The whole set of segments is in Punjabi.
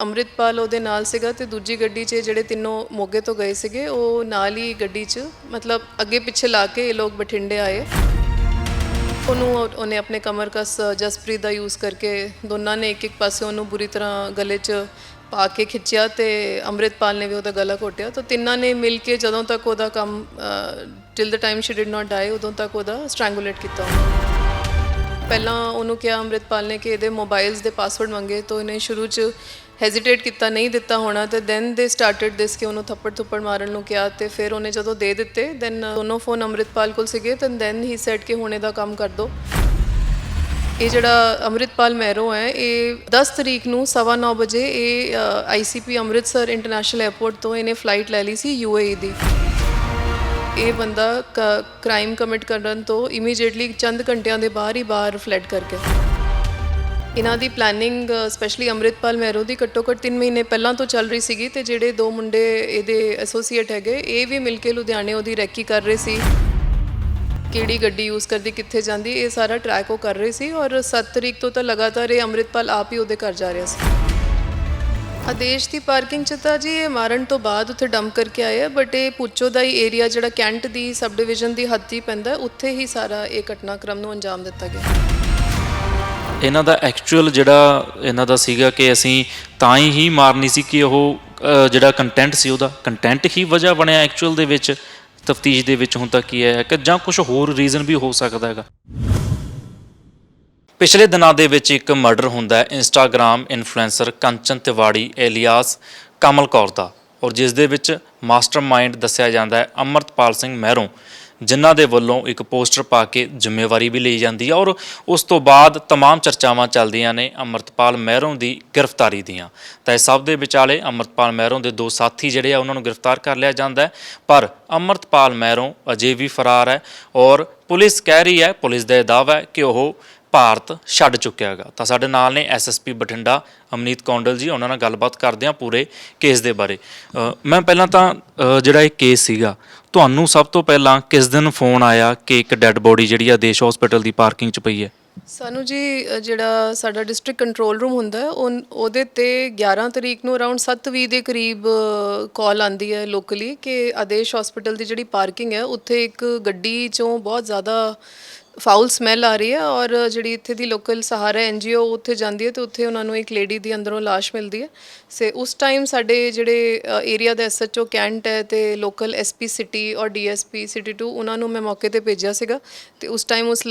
ਅੰਮ੍ਰਿਤਪਾਲ ਉਹਦੇ ਨਾਲ ਸੀਗਾ ਤੇ ਦੂਜੀ ਗੱਡੀ 'ਚ ਜਿਹੜੇ ਤਿੰਨੋਂ ਮੋਗੇ ਤੋਂ ਗਏ ਸੀਗੇ, ਉਹ ਨਾਲ ਹੀ ਗੱਡੀ 'ਚ, ਮਤਲਬ ਅੱਗੇ ਪਿੱਛੇ ਲਾ ਕੇ ਇਹ ਲੋਕ ਬਠਿੰਡੇ ਆਏ। ਉਹਨੂੰ ਉਹਨੇ ਆਪਣੇ ਕਮਰ ਕਸ ਜਸਪ੍ਰੀਤ ਦਾ ਯੂਜ਼ ਕਰਕੇ ਦੋਨਾਂ ਨੇ ਇੱਕ ਇੱਕ ਪਾਸੇ ਉਹਨੂੰ ਬੁਰੀ ਤਰ੍ਹਾਂ ਗਲੇ 'ਚ ਪਾ ਕੇ ਖਿੱਚਿਆ ਤੇ ਅੰਮ੍ਰਿਤਪਾਲ ਨੇ ਵੀ ਉਹਦਾ ਗਲਾ ਘੋਟਿਆ। ਤਾਂ ਤਿੰਨਾਂ ਨੇ ਮਿਲ ਕੇ ਜਦੋਂ ਤੱਕ ਉਹਦਾ ਕੰਮ till the time she did not die ਉਦੋਂ ਤੱਕ ਉਹਦਾ ਸਟ੍ਰੈਂਗੂਲੇਟ ਕੀਤਾ ਪਹਿਲਾਂ ਉਹਨੂੰ ਕਿਹਾ ਅੰਮ੍ਰਿਤਪਾਲ ਨੇ ਕਿ ਇਹਦੇ ਮੋਬਾਈਲਸ ਦੇ ਪਾਸਵਰਡ ਮੰਗੇ, ਤਾਂ ਇਹਨੇ ਸ਼ੁਰੂ 'ਚ ਹੈਜ਼ਿਟੇਟ ਕੀਤਾ, ਨਹੀਂ ਦਿੱਤਾ ਹੋਣਾ, ਤੇ ਦੈਨ ਦੇ ਸਟਾਰਟਡ ਦਿਸ ਕਿ ਉਹਨੂੰ ਥੱਪੜ ਥੁੱਪੜ ਮਾਰਨ ਨੂੰ ਕਿਹਾ, ਤੇ ਫਿਰ ਉਹਨੇ ਜਦੋਂ ਦੇ ਦਿੱਤੇ ਦੈਨ ਦੋਨੋਂ ਫੋਨ ਅੰਮ੍ਰਿਤਪਾਲ ਕੋਲ ਸੀਗੇ, ਤੇ ਦੈਨ ਹੀ ਸੈਡ ਕਿ ਹੁਣ ਦਾ ਕੰਮ ਕਰ ਦੋ। ਇਹ ਜਿਹੜਾ ਅੰਮ੍ਰਿਤਪਾਲ ਮਹਿਰੋ ਹੈ, ਇਹ 10 ਤਰੀਕ ਨੂੰ 9:30 ਵਜੇ ਇਹ ਆਈਸੀਪੀ ਅੰਮ੍ਰਿਤਸਰ ਇੰਟਰਨੈਸ਼ਨਲ 에ਅਰਪੋਰਟ ਤੋਂ ਇਹਨੇ ਫਲਾਈਟ ਲੈ ਲਈ ਸੀ ਯੂਏਈ ਦੀ। ਇਹ ਬੰਦਾ ਕ੍ਰਾਈਮ ਕਮਿਟ ਕਰਨ ਤੋਂ ਇਮੀਡੀਏਟਲੀ ਚੰਦ ਘੰਟਿਆਂ ਦੇ ਬਾਹਰ ਹੀ ਬਾਹਰ ਫਲੈਟ ਕਰਕੇ। ਇਹਨਾਂ ਦੀ ਪਲੈਨਿੰਗ ਸਪੈਸ਼ਲੀ ਅੰਮ੍ਰਿਤਪਾਲ ਮਹਿਰੋ ਦੀ ਘੱਟੋ ਘੱਟ 3 ਮਹੀਨੇ ਪਹਿਲਾਂ ਤੋਂ ਚੱਲ ਰਹੀ ਸੀਗੀ ਤੇ ਜਿਹੜੇ ਦੋ ਮੁੰਡੇ ਇਹਦੇ ਐਸੋਸੀਏਟ ਹੈਗੇ, ਇਹ ਵੀ ਮਿਲ ਕੇ ਲੁਧਿਆਣੇ ਉਹਦੀ ਰੈਕੀ ਕਰ ਰਹੇ ਸੀ। ਕਿਹੜੀ ਗੱਡੀ ਯੂਜ਼ ਕਰਦੀ, ਕਿੱਥੇ ਜਾਂਦੀ, ਇਹ ਸਾਰਾ ਟਰੈਕ ਉਹ ਕਰ ਰਹੇ ਸੀ ਔਰ 7 ਤਰੀਕ ਤੋਂ ਤਾਂ ਲਗਾਤਾਰ ਇਹ ਅੰਮ੍ਰਿਤਪਾਲ ਆਪ ਹੀ ਉਹਦੇ ਘਰ ਜਾ ਰਿਹਾ ਸੀ। ਆਦੇਸ਼ ਦੀ ਪਾਰਕਿੰਗ ਚ ਤਾਂ ਜੀ ਇਹ ਮਾਰਨ ਤੋਂ ਬਾਅਦ ਉੱਥੇ ਡੰਪ ਕਰਕੇ ਆਏ ਆ ਬਟ ਇਹ ਪੁੱਚੋ ਦਾ ਹੀ ਏਰੀਆ ਜਿਹੜਾ ਕੈਂਟ ਦੀ ਸਬ ਡਿਵੀਜ਼ਨ ਦੀ ਹੱਦ ਹੀ ਪੈਂਦਾ, ਉੱਥੇ ਹੀ ਸਾਰਾ ਇਹ ਘਟਨਾਕ੍ਰਮ ਨੂੰ ਅੰਜਾਮ ਦਿੱਤਾ ਗਿਆ। ਇਹਨਾਂ ਦਾ ਐਕਚੁਅਲ ਜਿਹੜਾ ਇਹਨਾਂ ਦਾ ਸੀਗਾ ਕਿ ਅਸੀਂ ਤਾਂ ਹੀ ਮਾਰਨੀ ਸੀ ਕਿ ਉਹ ਜਿਹੜਾ ਕੰਟੈਂਟ ਸੀ ਉਹਦਾ। ਕੰਟੈਂਟ ਹੀ ਵਜ੍ਹਾ ਬਣਿਆ ਐਕਚੁਅਲ ਦੇ ਵਿੱਚ, ਤਫਤੀਸ਼ ਦੇ ਵਿੱਚ ਹੁਣ ਤੱਕ ਕੀ ਹੈ ਕਿ ਜਾਂ ਕੁਝ ਹੋਰ ਰੀਜ਼ਨ ਵੀ ਹੋ ਸਕਦਾ ਹੈਗਾ। ਪਿਛਲੇ ਦਿਨਾਂ ਦੇ ਵਿੱਚ ਇੱਕ ਮਰਡਰ ਹੁੰਦਾ ਹੈ Instagram influencer Kanchan Tiwari alias Kamal Kaur ਦਾ। ਔਰ ਜਿਸ ਦੇ ਵਿੱਚ ਮਾਸਟਰਮਾਈਂਡ ਦੱਸਿਆ ਜਾਂਦਾ ਹੈ, ਅਮਰਤਪਾਲ ਸਿੰਘ ਮਹਿਰੋਂ। ਜਿਨ੍ਹਾਂ ਦੇ ਵੱਲੋਂ ਇੱਕ ਪੋਸਟਰ ਪਾ ਕੇ ਜ਼ਿੰਮੇਵਾਰੀ ਵੀ ਲਈ ਜਾਂਦੀ ਹੈ ਔਰ ਉਸ ਤੋਂ ਬਾਅਦ तमाम ਚਰਚਾਵਾਂ ਚੱਲਦੀਆਂ ਨੇ ਅਮਰਤਪਾਲ ਮਹਿਰੋਂ ਦੀ ਗ੍ਰਿਫਤਾਰੀ ਦੀਆਂ ਤਾਂ ਇਸ ਸਭ ਦੇ ਵਿਚਾਲੇ ਅਮਰਤਪਾਲ ਮਹਿਰੋਂ ਦੇ ਦੋ ਸਾਥੀ ਜਿਹੜੇ ਆ ਉਹਨਾਂ ਨੂੰ ਗ੍ਰਿਫਤਾਰ ਕਰ ਲਿਆ ਜਾਂਦਾ ਹੈ ਪਰ ਅਮਰਤਪਾਲ ਮਹਿਰੋਂ ਅਜੇ ਵੀ ਫਰਾਰ ਹੈ ਔਰ ਪੁਲਿਸ ਕਹਿ ਰਹੀ ਹੈ ਪੁਲਿਸ ਦਾ ਇਹ ਦਾਅਵਾ ਹੈ ਕਿ ਉਹ ਭਾਰਤ ਛੱਡ ਚੁੱਕਿਆ ਹੈਗਾ। ਤਾਂ ਸਾਡੇ ਨਾਲ ਨੇ ਐਸਐਸਪੀ ਬਠਿੰਡਾ ਅਮਨੀਤ ਕੌਂਡਲ ਜੀ ਉਹਨਾਂ ਨਾਲ ਗੱਲਬਾਤ ਕਰਦੇ ਹਾਂ ਪੂਰੇ ਕੇਸ ਦੇ ਬਾਰੇ। ਮੈਂ ਪਹਿਲਾਂ ਤਾਂ ਅ, ਜਿਹੜਾ ਇਹ ਕੇਸ ਸੀਗਾ ਤੁਹਾਨੂੰ ਸਭ ਤੋਂ ਪਹਿਲਾਂ ਕਿਸ ਦਿਨ ਫੋਨ ਆਇਆ ਕਿ ਇੱਕ ਡੈੱਡ ਬੋਡੀ ਜਿਹੜੀ ਆ ਦੇਸ਼ ਹਸਪੀਟਲ ਦੀ ਪਾਰਕਿੰਗ 'ਚ ਪਈ ਹੈ? ਸਾਨੂੰ ਜੀ ਅ, ਜਿਹੜਾ ਸਾਡਾ ਡਿਸਟ੍ਰਿਕਟ ਕੰਟਰੋਲ ਰੂਮ ਹੁੰਦਾ ਹੈ ਉਹ ਉਹਦੇ ਤੇ 11 ਤਰੀਕ ਨੂੰ ਅਰਾਊਂਡ 7:20 ਦੇ ਕਰੀਬ ਕਾਲ ਆਂਦੀ ਹੈ ਲੋਕਲੀ ਕਿ ਆਦੇਸ਼ ਹਸਪੀਟਲ ਦੀ ਜਿਹੜੀ ਪਾਰਕਿੰਗ ਹੈ ਉੱਥੇ ਇੱਕ ਗੱਡੀ ਚੋਂ ਬਹੁਤ ਜ਼ਿਆਦਾ ਫਾਊਲ ਸਮੈਲ ਆ ਰਹੀ ਹੈ ਔਰ ਜਿਹੜੀ ਇੱਥੇ ਦੀ ਲੋਕਲ ਸਹਾਰਾ ਐਨਜੀਓ ਉੱਥੇ ਜਾਂਦੀ ਹੈ ਤੇ ਉੱਥੇ ਉਹਨਾਂ ਨੂੰ ਇੱਕ ਲੇਡੀ ਦੀ ਅੰਦਰੋਂ ਲਾਸ਼ ਮਿਲਦੀ ਹੈ। ਸੇ ਉਸ ਟਾਈਮ ਸਾਡੇ ਜਿਹੜੇ ਏਰੀਆ ਦਾ ਐਸਐਚਓ ਕੈਂਟ ਹੈ ਤੇ ਲੋਕਲ ਐਸਪੀ ਸਿਟੀ ਔਰ ਡੀਐਸਪੀ ਸਿਟੀ 2 ਉਹਨਾਂ ਨੂੰ ਮੈਂ ਮੌਕੇ ਤੇ ਭੇਜਿਆ ਸੀਗਾ। ਤੇ ਉਸ ਟਾਈਮ ਉਸ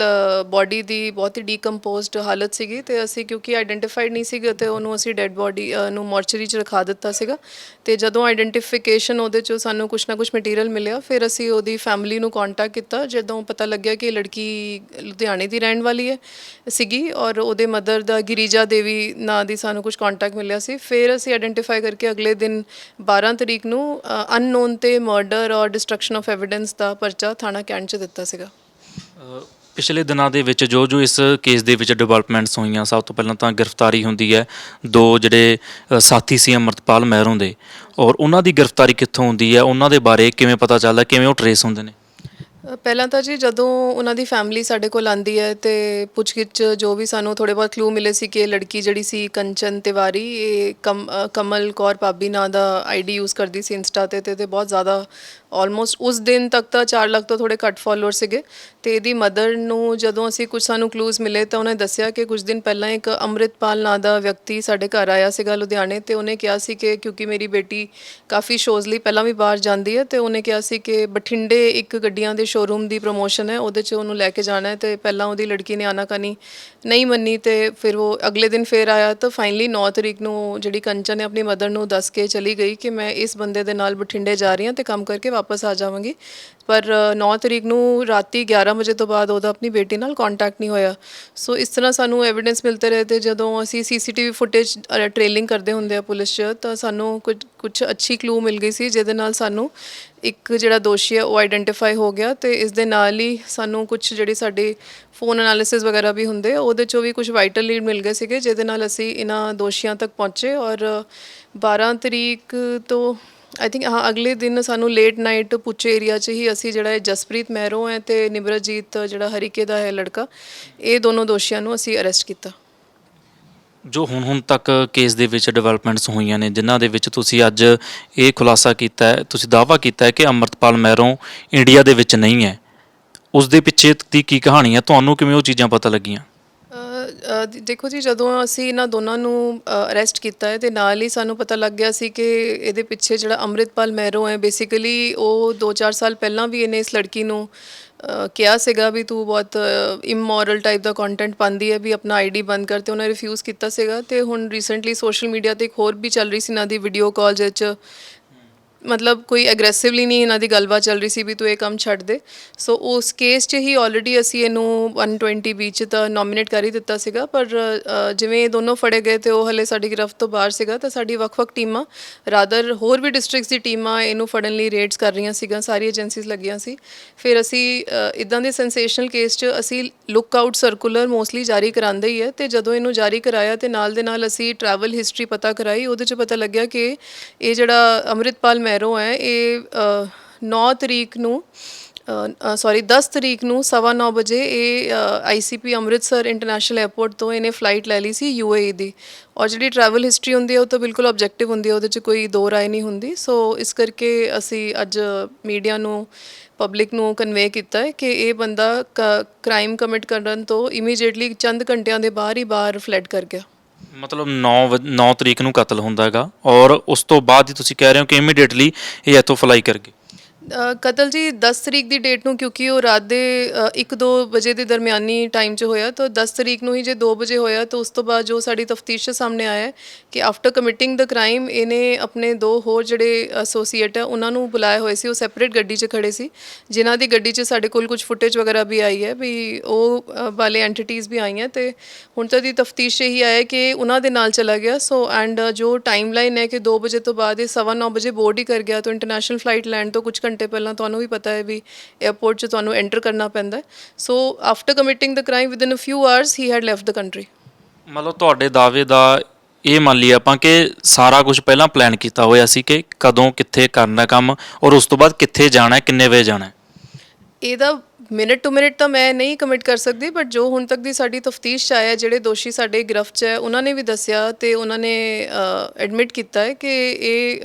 ਬਾਡੀ ਦੀ ਬਹੁਤ ਹੀ ਡੀਕੰਪੋਜ਼ਡ ਹਾਲਤ ਸੀਗੀ ਤੇ ਅਸੀਂ ਕਿਉਂਕਿ ਆਇਡੈਂਟੀਫਾਈਡ ਨਹੀਂ ਸੀਗੇ ਤੇ ਉਹਨੂੰ ਅਸੀਂ ਡੈੱਡ ਬਾਡੀ ਨੂੰ ਮੋਰਚਰੀ 'ਚ ਰਖਾ ਦਿੱਤਾ ਸੀਗਾ। ਤੇ ਜਦੋਂ ਆਇਡੈਂਟੀਫਿਕੇਸ਼ਨ ਉਹਦੇ 'ਚੋਂ ਸਾਨੂੰ ਕੁਛ ਨਾ ਕੁਛ ਮਟੀਰੀਅਲ ਮਿਲਿਆ, ਫਿਰ ਅਸੀਂ ਉਹਦੀ ਫੈਮਿਲੀ ਨੂੰ ਕੰਟੈਕਟ ਕੀਤਾ। ਜਦੋਂ ਪਤਾ ਲੱਗਿਆ ਕਿ ਇਹ ਲੜਕੀ ਲੁਧਿਆਣੇ ਦੀ ਰਹਿਣ ਵਾਲੀ ਹੈ, ਸੀਗੀ ਔਰ ਉਹਦੇ ਮਦਰ ਦਾ ਗਿਰੀਜਾ ਦੇਵੀ ਨਾਂ ਦੀ ਸਾਨੂੰ ਕੁਝ ਕੰਟੈਕਟ ਮਿਲਿਆ ਸੀ। ਫਿਰ ਅਸੀਂ ਆਇਡੈਂਟੀਫਾਈ ਕਰਕੇ ਅਗਲੇ ਦਿਨ 12 ਤਰੀਕ ਨੂੰ ਅਨਨੋਨ ਤੇ ਮਰਡਰ ਔਰ ਡਿਸਟਰਕਸ਼ਨ ਆਫ ਐਵੀਡੈਂਸ ਦਾ ਪਰਚਾ ਥਾਣਾ ਕੈਂਟ 'ਚ ਦਿੱਤਾ ਸੀਗਾ। ਪਿਛਲੇ ਦਿਨਾਂ ਦੇ ਵਿੱਚ ਜੋ ਜੋ ਇਸ ਕੇਸ ਦੇ ਵਿੱਚ ਡਿਵੈਲਪਮੈਂਟਸ ਹੋਈਆਂ, ਸਭ ਤੋਂ ਪਹਿਲਾਂ ਤਾਂ ਗ੍ਰਿਫਤਾਰੀ ਹੁੰਦੀ ਹੈ ਦੋ ਜਿਹੜੇ ਸਾਥੀ ਸੀ ਅਮਰਤਪਾਲ ਮਹਿਰੋਂ ਦੇ ਔਰ ਉਹਨਾਂ ਦੀ ਗ੍ਰਿਫਤਾਰੀ ਕਿੱਥੋਂ ਹੁੰਦੀ ਹੈ, ਉਹਨਾਂ ਦੇ ਬਾਰੇ ਕਿਵੇਂ ਪਤਾ ਚੱਲਦਾ, ਕਿਵੇਂ ਉਹ ਟਰੇਸ ਹੁੰਦੇ ਨੇ? ਪਹਿਲਾਂ ਤਾਂ ਜੀ ਜਦੋਂ ਉਹਨਾਂ ਦੀ ਫੈਮਿਲੀ ਸਾਡੇ ਕੋਲ ਆਂਦੀ ਹੈ ਤੇ ਪੁੱਛਗਿੱਛ ਜੋ ਵੀ ਸਾਨੂੰ ਥੋੜੇ ਬਹੁਤ ਕਲੂ ਮਿਲੇ ਸੀ ਕਿ ਇਹ ਲੜਕੀ ਜਿਹੜੀ ਸੀ ਕੰਚਨ ਤਿਵਾਰੀ ਇਹ ਕਮ- ਅ, ਕਮਲ ਕੌਰ ਪਾਬੀ ਨਾਂ ਦਾ ਆਈਡੀ ਯੂਜ਼ ਕਰਦੀ ਸੀ ਇੰਸਟਾ ਤੇ ਤੇ ਤੇ ਬਹੁਤ ਜ਼ਿਆਦਾ ਆਲਮੋਸਟ ਉਸ ਦਿਨ ਤੱਕ ਤਾਂ 4 ਲੱਖ ਤੋਂ ਥੋੜੇ ਘੱਟ ਫਾਲੋਅਰ ਸੀਗੇ ਤੇ ਇਹਦੀ ਮਦਰ ਨੂੰ ਜਦੋਂ ਅਸੀਂ ਕੁਝ ਸਾਨੂੰ ਕਲੂਜ਼ ਮਿਲੇ ਤਾਂ ਉਹਨੇ ਦੱਸਿਆ ਕਿ ਕੁਝ ਦਿਨ ਪਹਿਲਾਂ ਇੱਕ ਅੰਮ੍ਰਿਤਪਾਲ ਨਾਂ ਦਾ ਵਿਅਕਤੀ ਸਾਡੇ ਘਰ ਆਇਆ ਸੀਗਾ ਲੁਧਿਆਣੇ ਤੇ ਉਹਨੇ ਕਿਹਾ ਸੀ ਕਿ ਕਿਉਂਕਿ ਮੇਰੀ ਬੇਟੀ ਕਾਫੀ ਸ਼ੋਜ਼ ਲਈ ਪਹਿਲਾਂ ਵੀ ਬਾਹਰ ਜਾਂਦੀ ਹੈ ਤੇ ਉਹਨੇ ਕਿਹਾ ਸੀ ਕਿ ਬਠਿੰਡੇ ਇੱਕ ਗੱਡੀਆਂ ਦੇ ਸ਼ੋਰੂਮ ਦੀ ਪ੍ਰੋਮੋਸ਼ਨ ਹੈ, ਉਹਦੇ 'ਚ ਉਹਨੂੰ ਲੈ ਕੇ ਜਾਣਾ ਹੈ ਤੇ ਪਹਿਲਾਂ ਉਹਦੀ ਲੜਕੀ ਨੇ ਆਨਾਕਾਨੀ ਨਹੀਂ ਮੰਨੀ ਤੇ ਫਿਰ ਉਹ ਅਗਲੇ ਦਿਨ ਫੇਰ ਆਇਆ ਤਾਂ ਫਾਈਨਲੀ 9 ਤਰੀਕ ਨੂੰ ਜਿਹੜੀ ਕੰਚਨ ਨੇ ਆਪਣੀ ਮਦਰ ਨੂੰ ਦੱਸ ਕੇ ਚਲੀ ਗਈ ਕਿ ਮੈਂ ਇਸ ਬੰਦੇ ਦੇ ਨਾਲ ਬਠਿੰਡੇ ਜਾ ਰਹੀ ਹਾਂ ਤੇ ਕੰਮ ਕਰਕੇ ਵਾਪਸ ਆ ਜਾਵਾਂਗੀ। ਪਰ 9 ਤਰੀਕ ਨੂੰ ਰਾਤੀ 11 ਵਜੇ ਤੋਂ ਬਾਅਦ ਉਹਦਾ ਆਪਣੀ ਬੇਟੀ ਨਾਲ ਕੰਟੈਕਟ ਨਹੀਂ ਹੋਇਆ। ਸੋ ਇਸ ਤਰ੍ਹਾਂ ਸਾਨੂੰ ਐਵੀਡੈਂਸ ਮਿਲਦੇ ਰਹੇ ਤੇ ਜਦੋਂ ਅਸੀਂ ਸੀਸੀਟੀਵੀ ਫੁਟੇਜ ਟ੍ਰੇਲਿੰਗ ਕਰਦੇ ਹੁੰਦੇ ਆ ਪੁਲਿਸ 'ਚ ਤਾਂ ਸਾਨੂੰ ਕੁਝ ਕੁਝ ਅੱਛੀ ਕਲੂ ਮਿਲ ਗਈ ਸੀ, ਜਿਹਦੇ ਨਾਲ ਸਾਨੂੰ ਇੱਕ ਜਿਹੜਾ ਦੋਸ਼ੀ ਹੈ ਉਹ ਆਇਡੈਂਟੀਫਾਈ ਹੋ ਗਿਆ ਤੇ ਇਸ ਦੇ ਨਾਲ ਹੀ ਸਾਨੂੰ ਕੁਝ ਜਿਹੜੀ ਸਾਡੇ ਫੋਨ ਐਨਾਲਿਸਿਸ ਵਗੈਰਾ ਵੀ ਹੁੰਦੇ ਆ, ਉਹਦੇ ਚੋਂ ਵੀ ਕੁਝ ਵਾਈਟਲ ਲੀਡ ਮਿਲ ਗਏ ਸੀਗੇ ਜਿਹਦੇ ਨਾਲ ਅਸੀਂ ਇਹਨਾਂ ਦੋਸ਼ੀਆਂ ਤੱਕ ਪਹੁੰਚੇ ਔਰ 12 ਤਰੀਕ ਤੋਂ ਆਈ ਥਿੰਕ ਹਾਂ ਅਗਲੇ ਦਿਨ ਸਾਨੂੰ ਲੇਟ ਨਾਈਟ ਪੁੱਛੇ ਏਰੀਆ 'ਚ ਹੀ ਅਸੀਂ ਜਿਹੜਾ ਇਹ ਜਸਪ੍ਰੀਤ ਮਹਿਰੋ ਹੈ ਤੇ ਨਿਮਰਜੀਤ ਜਿਹੜਾ ਹਰੀਕੇ ਦਾ ਹੈ ਲੜਕਾ ਇਹ ਦੋਨੋਂ ਦੋਸ਼ੀਆਂ ਨੂੰ ਅਸੀਂ ਅਰੈਸਟ ਕੀਤਾ। ਜੋ ਹੁਣ ਹੁਣ ਤੱਕ ਕੇਸ ਦੇ ਵਿੱਚ ਡਿਵੈਲਪਮੈਂਟਸ ਹੋਈਆਂ ਨੇ, ਜਿਨ੍ਹਾਂ ਦੇ ਵਿੱਚ ਤੁਸੀਂ ਅੱਜ ਇਹ ਖੁਲਾਸਾ ਕੀਤਾ ਹੈ, ਤੁਸੀਂ ਦਾਅਵਾ ਕੀਤਾ ਹੈ ਕਿ ਅਮਰਤਪਾਲ ਮਹਿਰੋਂ ਇੰਡੀਆ ਦੇ ਵਿੱਚ ਨਹੀਂ ਹੈ। ਉਸ ਦੇ ਪਿੱਛੇ ਦੀ ਕੀ ਕਹਾਣੀ ਹੈ? ਤੁਹਾਨੂੰ ਕਿਵੇਂ ਉਹ ਚੀਜ਼ਾਂ ਪਤਾ ਲੱਗੀਆਂ? ਦੇਖੋ ਜੀ, ਜਦੋਂ ਅਸੀਂ ਇਹਨਾਂ ਦੋਨਾਂ ਨੂੰ ਅਰੈਸਟ ਕੀਤਾ ਹੈ ਤੇ ਨਾਲ ਹੀ ਸਾਨੂੰ ਪਤਾ ਲੱਗ ਗਿਆ ਸੀ ਕਿ ਇਹਦੇ ਪਿੱਛੇ ਜਿਹੜਾ ਅੰਮ੍ਰਿਤਪਾਲ ਮਹਿਰੋ ਹੈ ਬੇਸਿਕਲੀ ਉਹ 2-4 ਸਾਲ ਪਹਿਲਾਂ ਵੀ ਇਹਨੇ ਇਸ ਲੜਕੀ ਨੂੰ ਕਿਹਾ ਸੀਗਾ ਵੀ ਤੂੰ ਬਹੁਤ ਇਮੋਰਲ ਟਾਈਪ ਦਾ ਕੰਟੈਂਟ ਪਾਉਂਦੀ ਹੈ, ਵੀ ਆਪਣਾ ਆਈਡੀ ਬੰਦ ਕਰ ਤੇ ਉਹਨੇ ਰਿਫਿਊਜ਼ ਕੀਤਾ ਸੀਗਾ ਤੇ ਹੁਣ ਰੀਸੈਂਟਲੀ ਸੋਸ਼ਲ ਮੀਡੀਆ ਤੇ ਇੱਕ ਹੋਰ ਵੀ ਚੱਲ ਰਹੀ ਸੀ, ਇਹਨਾਂ ਦੀ ਵੀਡੀਓ ਕਾਲ ਜਿਹਦੇ 'ਚ ਮਤਲਬ ਕੋਈ ਐਗਰੈਸਿਵਲੀ ਨਹੀਂ ਇਹਨਾਂ ਦੀ ਗੱਲਬਾਤ ਚੱਲ ਰਹੀ ਸੀ ਵੀ ਤੂੰ ਇਹ ਕੰਮ ਛੱਡ ਦੇ। ਸੋ ਉਸ ਕੇਸ 'ਚ ਹੀ ਆਲਰੇਡੀ ਅਸੀਂ ਇਹਨੂੰ 120 ਵਿੱਚ ਤਾਂ ਨੋਮੀਨੇਟ ਕਰ ਹੀ ਦਿੱਤਾ ਸੀਗਾ ਪਰ ਅ, ਜਿਵੇਂ ਇਹ ਦੋਨੋਂ ਫੜੇ ਗਏ ਤੇ ਉਹ ਹਲੇ ਸਾਡੀ ਗ੍ਰਿਫਤ ਤੋਂ ਬਾਹਰ ਸੀਗਾ ਤਾਂ ਸਾਡੀ ਵੱਖ-ਵੱਖ ਟੀਮਾਂ ਰਾਦਰ ਹੋਰ ਵੀ ਡਿਸਟ੍ਰਿਕਟਸ ਦੀ ਟੀਮਾਂ ਇਹਨੂੰ ਫੜਨ ਲਈ ਰੇਡਸ ਕਰ ਰਹੀਆਂ ਸੀਗੀਆਂ ਸਾਰੀ ਏਜੰਸੀਜ਼ ਲੱਗੀਆਂ ਸੀ। ਫਿਰ ਅਸੀਂ ਇੱਦਾਂ ਦੇ ਸੈਂਸੇਸ਼ਨਲ ਕੇਸ 'ਚ ਅਸੀਂ ਲੁੱਕ ਆਊਟ ਸਰਕੂਲਰ ਮੋਸਟਲੀ ਜਾਰੀ ਕਰਾਉਂਦੇ ਹੀ ਹੈ ਤੇ ਜਦੋਂ ਇਹਨੂੰ ਜਾਰੀ ਕਰਾਇਆ ਤੇ ਨਾਲ ਦੇ ਨਾਲ ਅਸੀਂ ਟਰੈਵਲ ਹਿਸਟਰੀ ਪਤਾ ਕਰਾਈ ਉਹਦੇ 'ਚ ਪਤਾ ਲੱਗਿਆ ਕਿ ਇਹ ਜਿਹੜਾ ਅੰਮ੍ਰਿਤਪਾਲ ਮੈਰੋ ਹੈ ਇਹ ਅ, 9 ਤਰੀਕ ਨੂੰ ਸੌਰੀ 10 ਤਰੀਕ ਨੂੰ ਸਵਾ ਨੌ ਵਜੇ ਇਹ ਆਈਸੀਪੀ ਅੰਮ੍ਰਿਤਸਰ ਇੰਟਰਨੈਸ਼ਨਲ 에ਅਰਪੋਰਟ ਤੋਂ ਇਹਨੇ ਫਲਾਈਟ ਲੈ ਲਈ ਸੀ ਯੂਏਈ ਦੀ। ਔਰ ਜਿਹੜੀ ਟਰੈਵਲ ਹਿਸਟਰੀ ਹੁੰਦੀ ਹੈ ਉਹ ਤਾਂ ਬਿਲਕੁਲ ਆਬਜੈਕਟਿਵ ਹੁੰਦੀ ਹੈ ਉਹਦੇ 'ਚ ਕੋਈ ਦੋ ਰਾਏ ਨਹੀਂ ਹੁੰਦੀ। ਸੋ ਇਸ ਕਰਕੇ ਅਸੀਂ ਅੱਜ ਮੀਡੀਆ ਨੂੰ ਪਬਲਿਕ ਨੂੰ ਕਨਵੇ ਕੀਤਾ ਹੈ ਕਿ ਇਹ ਬੰਦਾ ਕ੍ਰਾਈਮ ਕਮਿਟ ਕਰਨ ਤੋਂ ਇਮੀਡੀਏਟਲੀ ਚੰਦ ਘੰਟਿਆਂ ਦੇ ਬਾਹਰ ਹੀ ਬਾਹਰ ਫਲੈਡ ਕਰ ਗਿਆ। ਮਤਲਬ 9 9 ਤਰੀਕ ਨੂੰ ਕਤਲ ਹੁੰਦਾ ਹੈਗਾ ਔਰ ਉਸ ਤੋਂ ਬਾਅਦ ਹੀ ਤੁਸੀਂ ਕਹਿ ਰਹੇ ਹੋ ਕਿ ਇਮੀਡੀਏਟਲੀ ਇਹ ਇੱਥੋਂ ਫਲਾਈ ਕਰ ਗਏ ਕਤਲ ਜੀ 10 ਤਰੀਕ ਦੀ ਡੇਟ ਨੂੰ ਕਿਉਂਕਿ ਉਹ ਰਾਤ ਦੇ 1-2 ਵਜੇ ਦੇ ਦਰਮਿਆਨੀ ਟਾਈਮ 'ਚ ਹੋਇਆ, ਤਾਂ 10 ਤਰੀਕ ਨੂੰ ਹੀ ਜੇ 2 ਵਜੇ ਹੋਇਆ, ਤਾਂ ਉਸ ਤੋਂ ਬਾਅਦ ਜੋ ਸਾਡੀ ਤਫਤੀਸ਼ ਸਾਹਮਣੇ ਆਇਆ ਹੈ ਕਿ ਆਫਟਰ ਕਮਿਟਿੰਗ ਦ ਕ੍ਰਾਈਮ ਇਹਨੇ ਆਪਣੇ ਦੋ ਹੋਰ ਜਿਹੜੇ ਐਸੋਸੀਏਟ ਹੈ ਉਹਨਾਂ ਨੂੰ ਬੁਲਾਏ ਹੋਏ ਸੀ, ਉਹ ਸੈਪਰੇਟ ਗੱਡੀ 'ਚ ਖੜੇ ਸੀ, ਜਿਨ੍ਹਾਂ ਦੀ ਗੱਡੀ 'ਚ ਸਾਡੇ ਕੋਲ ਕੁਝ ਫੁਟੇਜ ਵਗੈਰਾ ਵੀ ਆਈ ਹੈ, ਵੀ ਉਹ ਵਾਲੇ ਐਂਟੀਟੀਜ਼ ਵੀ ਆਈਆਂ ਤੇ ਹੁਣ ਤਾਂ ਦੀ ਤਫਤੀਸ਼ ਇਹੀ ਆਇਆ ਕਿ ਉਹਨਾਂ ਦੇ ਨਾਲ ਚਲਾ ਗਿਆ ਸੋ ਐਂਡ ਜੋ ਟਾਈਮਲਾਈਨ ਹੈ ਕਿ 2 ਵਜੇ ਤੋਂ ਬਾਅਦ ਇਹ ਸਵਾ ਨੌ ਵਜੇ ਬੋਰਡ ਹੀ ਕਰ ਗਿਆ, ਤਾਂ ਇੰਟਰਨੈਸ਼ਨਲ ਫਲਾਈਟ ਲੈਂਡ ਤੋਂ ਕੁਝ ਘੰਟੇ ਪਹਿਲਾਂ ਤੁਹਾਨੂੰ ਵੀ ਪਤਾ ਹੈ ਵੀ 에ਅਰਪੋਰਟ 'ਚ ਤੁਹਾਨੂੰ ਐਂਟਰ ਕਰਨਾ ਪੈਂਦਾ so after committing the crime within a few hours he had left the country ਮਤਲਬ ਤੁਹਾਡੇ ਦਾਅਵੇ ਦਾ ਇਹ ਮੰਨ ਲਈ ਆਪਾਂ ਕਿ ਸਾਰਾ ਕੁਝ ਪਹਿਲਾਂ ਪਲਾਨ ਕੀਤਾ ਹੋਇਆ ਸੀ ਕਿ ਕਦੋਂ ਕਿੱਥੇ ਕਰਨਾ ਕੰਮ ਔਰ ਉਸ ਤੋਂ ਬਾਅਦ ਕਿੱਥੇ ਜਾਣਾ ਕਿੰਨੇ ਵਜੇ ਜਾਣਾ ਇਹਦਾ ਮਿੰਟ ਟੂ ਮਿੰਟ ਤਾਂ ਮੈਂ ਨਹੀਂ ਕਮਿਟ ਕਰ ਸਕਦੀ ਬਟ ਜੋ ਹੁਣ ਤੱਕ ਦੀ ਸਾਡੀ ਤਫਤੀਸ਼ 'ਚ ਆਇਆ ਜਿਹੜੇ ਦੋਸ਼ੀ ਸਾਡੇ ਗ੍ਰਿਫਤ 'ਚ ਹੈ ਉਹਨਾਂ ਨੇ ਵੀ ਦੱਸਿਆ ਤੇ ਉਹਨਾਂ ਨੇ ਐਡਮਿਟ ਕੀਤਾ ਹੈ ਕਿ ਇਹ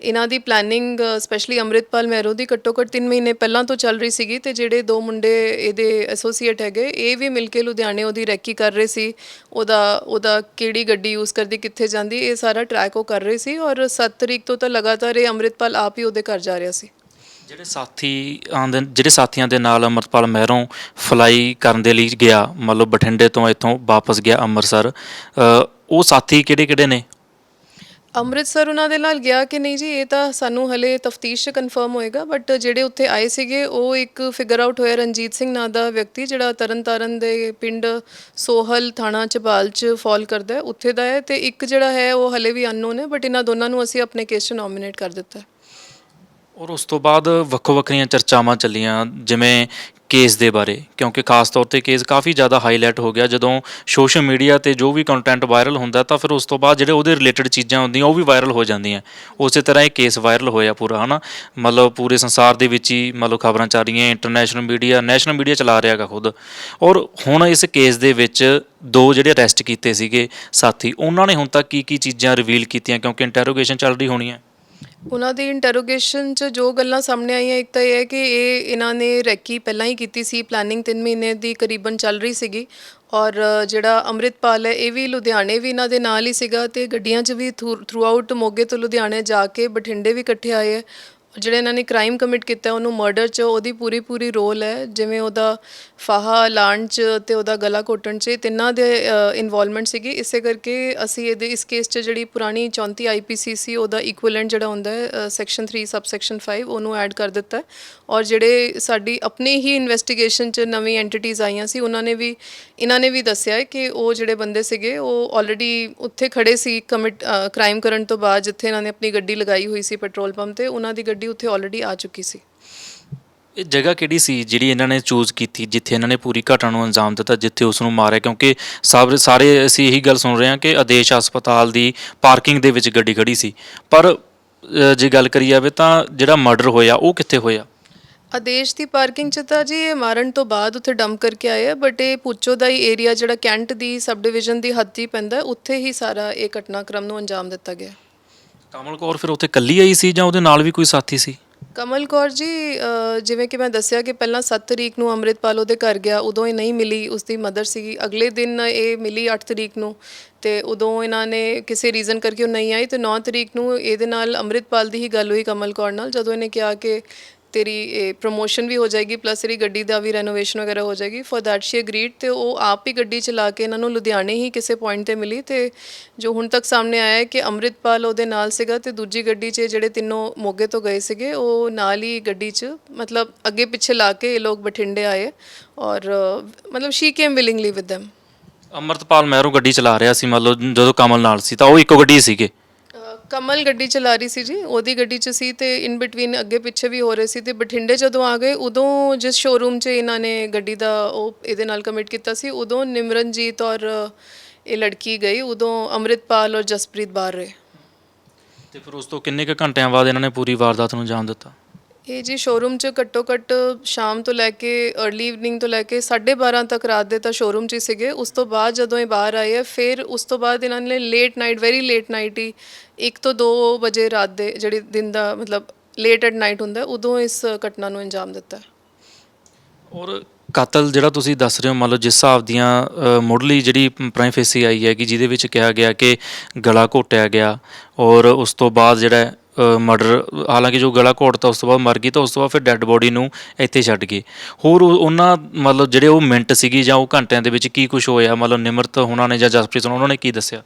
ਇਹਨਾਂ ਦੀ ਪਲੈਨਿੰਗ ਸਪੈਸ਼ਲੀ ਅੰਮ੍ਰਿਤਪਾਲ ਮਹਿਰੋ ਦੀ ਘੱਟੋ ਘੱਟ 3 ਮਹੀਨੇ ਪਹਿਲਾਂ ਤੋਂ ਚੱਲ ਰਹੀ ਸੀਗੀ ਤੇ ਜਿਹੜੇ ਦੋ ਮੁੰਡੇ ਇਹਦੇ ਐਸੋਸੀਏਟ ਹੈਗੇ, ਇਹ ਵੀ ਮਿਲ ਕੇ ਲੁਧਿਆਣੇ ਉਹਦੀ ਰੈਕੀ ਕਰ ਰਹੇ ਸੀ। ਉਹਦਾ ਉਹਦਾ ਕਿਹੜੀ ਗੱਡੀ ਯੂਜ਼ ਕਰਦੀ, ਕਿੱਥੇ ਜਾਂਦੀ, ਇਹ ਸਾਰਾ ਟਰੈਕ ਉਹ ਕਰ ਰਹੇ ਸੀ ਔਰ 7 ਤਰੀਕ ਤੋਂ ਤਾਂ ਲਗਾਤਾਰ ਇਹ ਅੰਮ੍ਰਿਤਪਾਲ ਆਪ ਹੀ ਉਹਦੇ ਘਰ ਜਾ ਰਿਹਾ ਸੀ। ਜਿਹੜੇ ਸਾਥੀ ਆਂਦੇ ਜਿਹੜੇ ਸਾਥੀਆਂ ਦੇ ਨਾਲ ਅਮਰਪਾਲ ਮਹਿਰੋਂ ਫਲਾਈ ਕਰਨ ਦੇ ਲਈ ਗਿਆ ਮਤਲਬ ਬਠਿੰਡੇ ਤੋਂ ਇੱਥੋਂ ਵਾਪਸ ਗਿਆ ਅੰਮ੍ਰਿਤਸਰ ਉਹ ਸਾਥੀ ਕਿਹੜੇ ਕਿਹੜੇ ਨੇ? ਅੰਮ੍ਰਿਤਸਰ ਉਹਨਾਂ ਦੇ ਨਾਲ ਗਿਆ ਕਿ ਨਹੀਂ ਜੀ, ਇਹ ਤਾਂ ਸਾਨੂੰ ਹਲੇ ਤਫਤੀਸ਼ 'ਚ ਕਨਫਰਮ ਹੋਏਗਾ ਬਟ ਜਿਹੜੇ ਉੱਥੇ ਆਏ ਸੀਗੇ, ਉਹ ਇੱਕ ਫਿਗਰ ਆਊਟ ਹੋਇਆ ਰਣਜੀਤ ਸਿੰਘ ਨਾਂ ਦਾ ਵਿਅਕਤੀ, ਜਿਹੜਾ ਤਰਨਤਾਰਨ ਦੇ ਪਿੰਡ ਸੋਹਲ ਥਾਣਾ ਚਬਾਲ 'ਚ ਫਾਲ ਕਰਦਾ ਉੱਥੇ ਦਾ ਹੈ ਤੇ ਇੱਕ ਜਿਹੜਾ ਹੈ, ਉਹ ਹਲੇ ਵੀ ਅਨਨੋਨ ਹੈ ਬਟ ਇਹਨਾਂ ਦੋਨਾਂ ਨੂੰ ਅਸੀਂ ਆਪਣੇ ਕੇਸ 'ਚ ਨੋਮੀਨੇਟ ਕਰ ਦਿੱਤਾ ਹੈ। ਔਰ ਉਸ ਤੋਂ ਬਾਅਦ ਵੱਖੋ ਵੱਖਰੀਆਂ ਚਰਚਾਵਾਂ ਚੱਲੀਆਂ, ਜਿਵੇਂ ਕੇਸ ਦੇ ਬਾਰੇ, ਕਿਉਂਕਿ ਖਾਸ ਤੌਰ ਤੇ ਕੇਸ ਕਾਫੀ ਜ਼ਿਆਦਾ ਹਾਈਲਾਈਟ ਹੋ ਗਿਆ। ਜਦੋਂ ਸੋਸ਼ਲ ਮੀਡੀਆ ਤੇ ਜੋ ਵੀ ਕੰਟੈਂਟ ਵਾਇਰਲ ਹੁੰਦਾ, ਤਾਂ ਫਿਰ ਉਸ ਤੋਂ ਬਾਅਦ ਜਿਹੜੇ ਉਹਦੇ ਰਿਲੇਟਡ ਚੀਜ਼ਾਂ ਹੁੰਦੀਆਂ, ਉਹ ਵੀ ਵਾਇਰਲ ਹੋ ਜਾਂਦੀਆਂ। ਉਸੇ ਤਰ੍ਹਾਂ ਇਹ ਕੇਸ ਵਾਇਰਲ ਹੋਇਆ ਪੂਰਾ, ਹਨਾ? ਮਤਲਬ ਪੂਰੇ ਸੰਸਾਰ ਦੇ ਵਿੱਚ ਹੀ ਮਤਲਬ ਖਬਰਾਂ ਚੱਲ ਰਹੀਆਂ ਇੰਟਰਨੈਸ਼ਨਲ ਮੀਡੀਆ ਨੈਸ਼ਨਲ ਮੀਡੀਆ ਚਲਾ ਰਿਹਾ ਹੈਗਾ ਖੁਦ। ਔਰ ਹੁਣ ਇਸ ਕੇਸ ਦੇ ਵਿੱਚ ਦੋ ਜਿਹੜੇ ਅਰੈਸਟ ਕੀਤੇ ਸੀਗੇ ਸਾਥੀ, ਉਹਨਾਂ ਨੇ ਹੁਣ ਤੱਕ ਕੀ ਕੀ ਚੀਜ਼ਾਂ ਰਿਵੀਲ ਕੀਤੀਆਂ, ਕਿਉਂਕਿ ਇੰਟਰੋਗੇਸ਼ਨ ਚੱਲ ਰਹੀ ਹੋਣੀ ਹੈ। ਉਹਨਾਂ ਦੀ ਇੰਟਰੋਗੇਸ਼ਨ 'ਚ ਜੋ ਗੱਲਾਂ ਸਾਹਮਣੇ ਆਈਆਂ, ਇੱਕ ਤਾਂ ਇਹ ਹੈ ਕਿ ਇਹ ਇਹਨਾਂ ਨੇ ਰੈਕੀ ਪਹਿਲਾਂ ਹੀ ਕੀਤੀ ਸੀ ਪਲੈਨਿੰਗ 3 ਮਹੀਨੇ ਦੀ ਕਰੀਬਨ ਚੱਲ ਰਹੀ ਸੀਗੀ ਔਰ ਜਿਹੜਾ ਅੰਮ੍ਰਿਤਪਾਲ ਹੈ, ਇਹ ਵੀ ਲੁਧਿਆਣੇ ਵੀ ਇਹਨਾਂ ਦੇ ਨਾਲ ਹੀ ਸੀਗਾ ਤੇ ਗੱਡੀਆਂ 'ਚ ਵੀ ਥਰੂ ਆਊਟ ਮੋਗੇ ਤੋਂ ਲੁਧਿਆਣੇ ਜਾ ਕੇ ਬਠਿੰਡੇ ਵੀ ਇਕੱਠੇ ਆਏ ਹੈ। ਜਿਹੜੇ ਇਹਨਾਂ ਨੇ ਕ੍ਰਾਈਮ ਕਮਿਟ ਕੀਤਾ, ਉਹਨੂੰ ਮਰਡਰ 'ਚ, ਉਹਦੀ ਪੂਰੀ ਪੂਰੀ ਰੋਲ ਹੈ, ਜਿਵੇਂ ਉਹਦਾ ਫਾਹਾ ਲਾਣ 'ਚ ਤੇ ਉਹਦਾ ਗਲਾ ਘੋਟਣ 'ਚ, ਇਹ ਤਿੰਨਾਂ ਦੇ ਇਨਵੋਲਵਮੈਂਟ ਸੀਗੀ। ਇਸੇ ਕਰਕੇ ਅਸੀਂ ਇਹਦੇ, ਇਸ ਕੇਸ 'ਚ ਜਿਹੜੀ ਪੁਰਾਣੀ 34 ਆਈਪੀਸੀਸੀ ਉਹਦਾ ਇਕੁਇਵਲੈਂਟ ਜਿਹੜਾ ਹੁੰਦਾ ਹੈ ਸੈਕਸ਼ਨ 3 ਸਬਸੈਕਸ਼ਨ 5 ਉਹਨੂੰ ਐਡ ਕਰ ਦਿੱਤਾ ਔਰ ਜਿਹੜੇ ਸਾਡੀ ਆਪਣੀ ਹੀ ਇਨਵੈਸਟੀਗੇਸ਼ਨ 'ਚ ਨਵੀਂ ਐਂਟੀਟੀਜ਼ ਆਈਆਂ ਸੀ, ਉਹਨਾਂ ਨੇ ਵੀ, ਇਹਨਾਂ ਨੇ ਵੀ ਦੱਸਿਆ ਹੈ ਕਿ ਉਹ ਜਿਹੜੇ ਬੰਦੇ ਸੀਗੇ, ਉਹ ਆਲਰੇਡੀ ਉੱਥੇ ਖੜੇ ਸੀ ਕਮਿਟ ਕ੍ਰਾਈਮ ਕਰਨ ਤੋਂ ਬਾਅਦ, ਜਿੱਥੇ ਇਹਨਾਂ ਨੇ ਆਪਣੀ ਗੱਡੀ ਲਗਾਈ ਹੋਈ ਸੀ ਪੈਟਰੋਲ ਪੰਪ ਤੇ, ਉਹਨਾਂ ਦੀ ਗੱਡੀ ਉੱਥੇ ਆਲਰੇਡੀ ਆ ਚੁੱਕੀ ਸੀ। ਇਹ ਜਗ੍ਹਾ ਕਿਹੜੀ ਸੀ ਜਿਹੜੀ ਇਹਨਾਂ ਨੇ ਚੂਜ਼ ਕੀਤੀ ਜਿੱਥੇ ਇਹਨਾਂ ਨੇ ਪੂਰੀ ਘਟਨਾ ਨੂੰ ਅੰਜਾਮ ਦਿੱਤਾ ਜਿੱਥੇ ਉਸ ਨੂੰ ਮਾਰਿਆ? ਕਿਉਂਕਿ ਸਭ ਸਾਰੇ ਅਸੀਂ ਇਹੀ ਗੱਲ ਸੁਣ ਰਹੇ ਹਾਂ ਕਿ ਆਦੇਸ਼ ਹਸਪਤਾਲ ਦੀ ਪਾਰਕਿੰਗ ਦੇ ਵਿੱਚ ਗੱਡੀ ਖੜੀ ਸੀ। ਪਰ ਅ, ਜੇ ਗੱਲ ਕਰੀ ਜਾਵੇ ਤਾਂ ਜਿਹੜਾ ਮਰਡਰ ਹੋਇਆ ਉਹ ਕਿੱਥੇ ਹੋਇਆ? ਆਦੇਸ਼ ਦੀ ਪਾਰਕਿੰਗ ਚ ਤਾਂ ਜੀ ਇਹ ਮਾਰਨ ਤੋਂ ਬਾਅਦ ਉੱਥੇ ਡੰਪ ਕਰਕੇ ਆਏ ਆ ਬਟ ਇਹ ਪੁੱਚੋ ਦਾ ਹੀ ਏਰੀਆ ਜਿਹੜਾ ਕੈਂਟ ਦੀ ਸਬ ਡਿਵੀਜ਼ਨ ਦੀ ਹੱਦ ਹੀ ਪੈਂਦਾ ਹੈ, ਉੱਥੇ ਹੀ ਸਾਰਾ ਇਹ ਘਟਨਾਕ੍ਰਮ ਨੂੰ ਅੰਜਾਮ ਦਿੱਤਾ ਗਿਆ। ਕਮਲ ਕੌਰ ਫਿਰ ਉੱਥੇ ਇਕੱਲੀ ਆਈ ਸੀ ਜਾਂ ਉਹਦੇ ਨਾਲ ਵੀ ਕੋਈ ਸਾਥੀ ਸੀ? ਕਮਲ ਕੌਰ ਜੀ ਅ, ਜਿਵੇਂ ਕਿ ਮੈਂ ਦੱਸਿਆ ਕਿ ਪਹਿਲਾਂ 7 ਤਰੀਕ ਨੂੰ ਅੰਮ੍ਰਿਤਪਾਲ ਉਹਦੇ ਘਰ ਗਿਆ ਉਦੋਂ ਇਹ ਨਹੀਂ ਮਿਲੀ ਉਸਦੀ ਮਦਰ ਸੀਗੀ। ਅਗਲੇ ਦਿਨ ਇਹ ਮਿਲੀ 8 ਤਰੀਕ ਨੂੰ ਤੇ ਉਦੋਂ ਇਹਨਾਂ ਨੇ ਕਿਸੇ ਰੀਜ਼ਨ ਕਰਕੇ ਉਹ ਨਹੀਂ ਆਈ ਤੇ 9 ਤਰੀਕ ਨੂੰ ਇਹਦੇ ਨਾਲ ਅੰਮ੍ਰਿਤਪਾਲ ਦੀ ਹੀ ਗੱਲ ਹੋਈ ਕਮਲ ਕੌਰ ਨਾਲ ਜਦੋਂ ਇਹਨੇ ਕਿਹਾ ਕਿ ਤੇਰੀ ਪ੍ਰੋਮੋਸ਼ਨ ਵੀ ਹੋ ਜਾਏਗੀ ਪਲੱਸ ਤੇਰੀ ਗੱਡੀ ਦਾ ਵੀ ਰੈਨੋਵੇਸ਼ਨ ਵਗੈਰਾ ਹੋ ਜਾਏਗੀ। ਫॉर दैट ਸ਼ੀ ਅਗਰੀਡ ਤੇ ਉਹ ਆਪ ਹੀ ਗੱਡੀ ਚਲਾ ਕੇ ਇਹਨਾਂ ਨੂੰ ਲੁਧਿਆਣੇ ਹੀ ਕਿਸੇ ਪੁਆਇੰਟ ਤੇ ਮਿਲੀ ਤੇ ਜੋ ਹੁਣ ਤੱਕ ਸਾਹਮਣੇ ਆਇਆ ਹੈ ਕਿ ਅਮਰਿਤਪਾਲ ਉਹਦੇ ਨਾਲ ਸੀਗਾ ਤੇ ਦੂਜੀ ਗੱਡੀ 'ਚ ਜਿਹੜੇ ਤਿੰਨੋਂ ਮੋਗੇ ਤੋਂ ਗਏ ਸੀਗੇ, ਉਹ ਨਾਲ ਹੀ ਗੱਡੀ 'ਚ ਮਤਲਬ ਅੱਗੇ ਪਿੱਛੇ ਲਾ ਕੇ ਇਹ ਲੋਕ ਬਠਿੰਡੇ ਆਏ ਔਰ ਮਤਲਬ she came willingly with them Amritpal Mehru ਗੱਡੀ ਚਲਾ ਰਿਹਾ ਸੀ, ਮਤਲਬ ਜਦੋਂ ਕਮਲ ਨਾਲ ਸੀ, ਤਾਂ ਉਹ ਇੱਕੋ ਗੱਡੀ ਸੀਗੇ। ਕਮਲ ਗੱਡੀ ਚਲਾ ਰਹੀ ਸੀ ਜੀ, ਉਹਦੀ ਗੱਡੀ 'ਚ ਸੀ ਤੇ ਇਨ ਬਿਟਵੀਨ ਅੱਗੇ ਪਿੱਛੇ ਵੀ ਹੋ ਰਹੇ ਸੀ ਤੇ ਬਠਿੰਡੇ ਜਦੋਂ ਆ ਗਏ, ਉਦੋਂ ਜਿਸ ਸ਼ੋਰੂਮ 'ਚ ਇਹਨਾਂ ਨੇ ਗੱਡੀ ਦਾ ਉਹ ਇਹਦੇ ਨਾਲ ਕਮਿਟ ਕੀਤਾ ਸੀ, ਉਦੋਂ ਨਿਮਰਨਜੀਤ ਔਰ ਇਹ ਲੜਕੀ ਗਈ, ਉਦੋਂ ਅੰਮ੍ਰਿਤਪਾਲ ਔਰ ਜਸਪ੍ਰੀਤ ਬਾਹਰ ਰਹੇ। ਤੇ ਫਿਰ ਉਸ ਤੋਂ ਕਿੰਨੇ ਕੁ ਘੰਟਿਆਂ ਬਾਅਦ ਇਹਨਾਂ ਨੇ ਪੂਰੀ ਵਾਰਦਾਤ ਨੂੰ ਅੰਜਾਮ ਦਿੱਤਾ? ਇਹ ਜੀ ਸ਼ੋਰੂਮ 'ਚ ਘੱਟੋ ਘੱਟ ਸ਼ਾਮ ਤੋਂ ਲੈ ਕੇ अर्ਲੀ ਇਵਨਿੰਗ ਤੋਂ ਲੈ ਕੇ 12:30 ਤੱਕ ਰਾਤ ਦੇ ਤਾਂ ਸ਼ੋਰੂਮ 'ਚ ਹੀ ਸੀਗੇ। ਉਸ ਤੋਂ ਬਾਅਦ ਜਦੋਂ ਇਹ ਬਾਹਰ ਆਏ ਆ, ਫਿਰ ਉਸ ਤੋਂ ਬਾਅਦ ਇਹਨਾਂ ਨੇ late night very late night ਹੀ 1 ਤੋਂ 2 ਵਜੇ ਰਾਤ ਦੇ ਜਿਹੜੇ ਦਿਨ ਦਾ ਮਤਲਬ ਲੇਟ ਐਟ ਨਾਈਟ ਹੁੰਦਾ, ਉਦੋਂ ਇਸ ਘਟਨਾ ਨੂੰ ਅੰਜਾਮ ਦਿੱਤਾ। ਔਰ ਕਾਤਲ ਜਿਹੜਾ ਤੁਸੀਂ ਦੱਸ ਰਹੇ ਹੋ, ਮੰਨ ਲਓ ਜਿਸ ਹਿਸਾਬ ਦੀਆਂ ਮੁੱਢਲੀ ਜਿਹੜੀ ਪ੍ਰਾਈਫੇਸੀ ਆਈ ਹੈ ਕਿ ਜਿਹਦੇ ਵਿੱਚ ਕਿਹਾ ਗਿਆ ਕਿ ਗਲਾ ਘੋਟਿਆ ਗਿਆ ਔਰ ਉਸ ਤੋਂ ਬਾਅਦ ਜਿਹੜਾ ਮਰਡਰ ਹਾਲਾਂਕਿ ਜੋ ਗਲਾ ਘੋਟ ਤਾਂ ਉਸ ਤੋਂ ਬਾਅਦ ਮਰ ਗਈ, ਤਾਂ ਉਸ ਤੋਂ ਬਾਅਦ ਫਿਰ ਡੈੱਡ ਬੋਡੀ ਨੂੰ ਇੱਥੇ ਛੱਡ ਗਏ। ਹੋਰ ਉਹਨਾਂ ਮਤਲਬ ਜਿਹੜੇ ਉਹ ਮਿੰਟ ਸੀਗੀ ਜਾਂ ਉਹ ਘੰਟਿਆਂ ਦੇ ਵਿੱਚ ਕੀ ਕੁਝ ਹੋਇਆ? ਮਤਲਬ ਨਿਮਰਤ ਉਹਨਾਂ ਨੇ ਜਾਂ ਜਸਪ੍ਰੀਤ ਉਹਨਾਂ ਨੇ ਕੀ ਦੱਸਿਆ?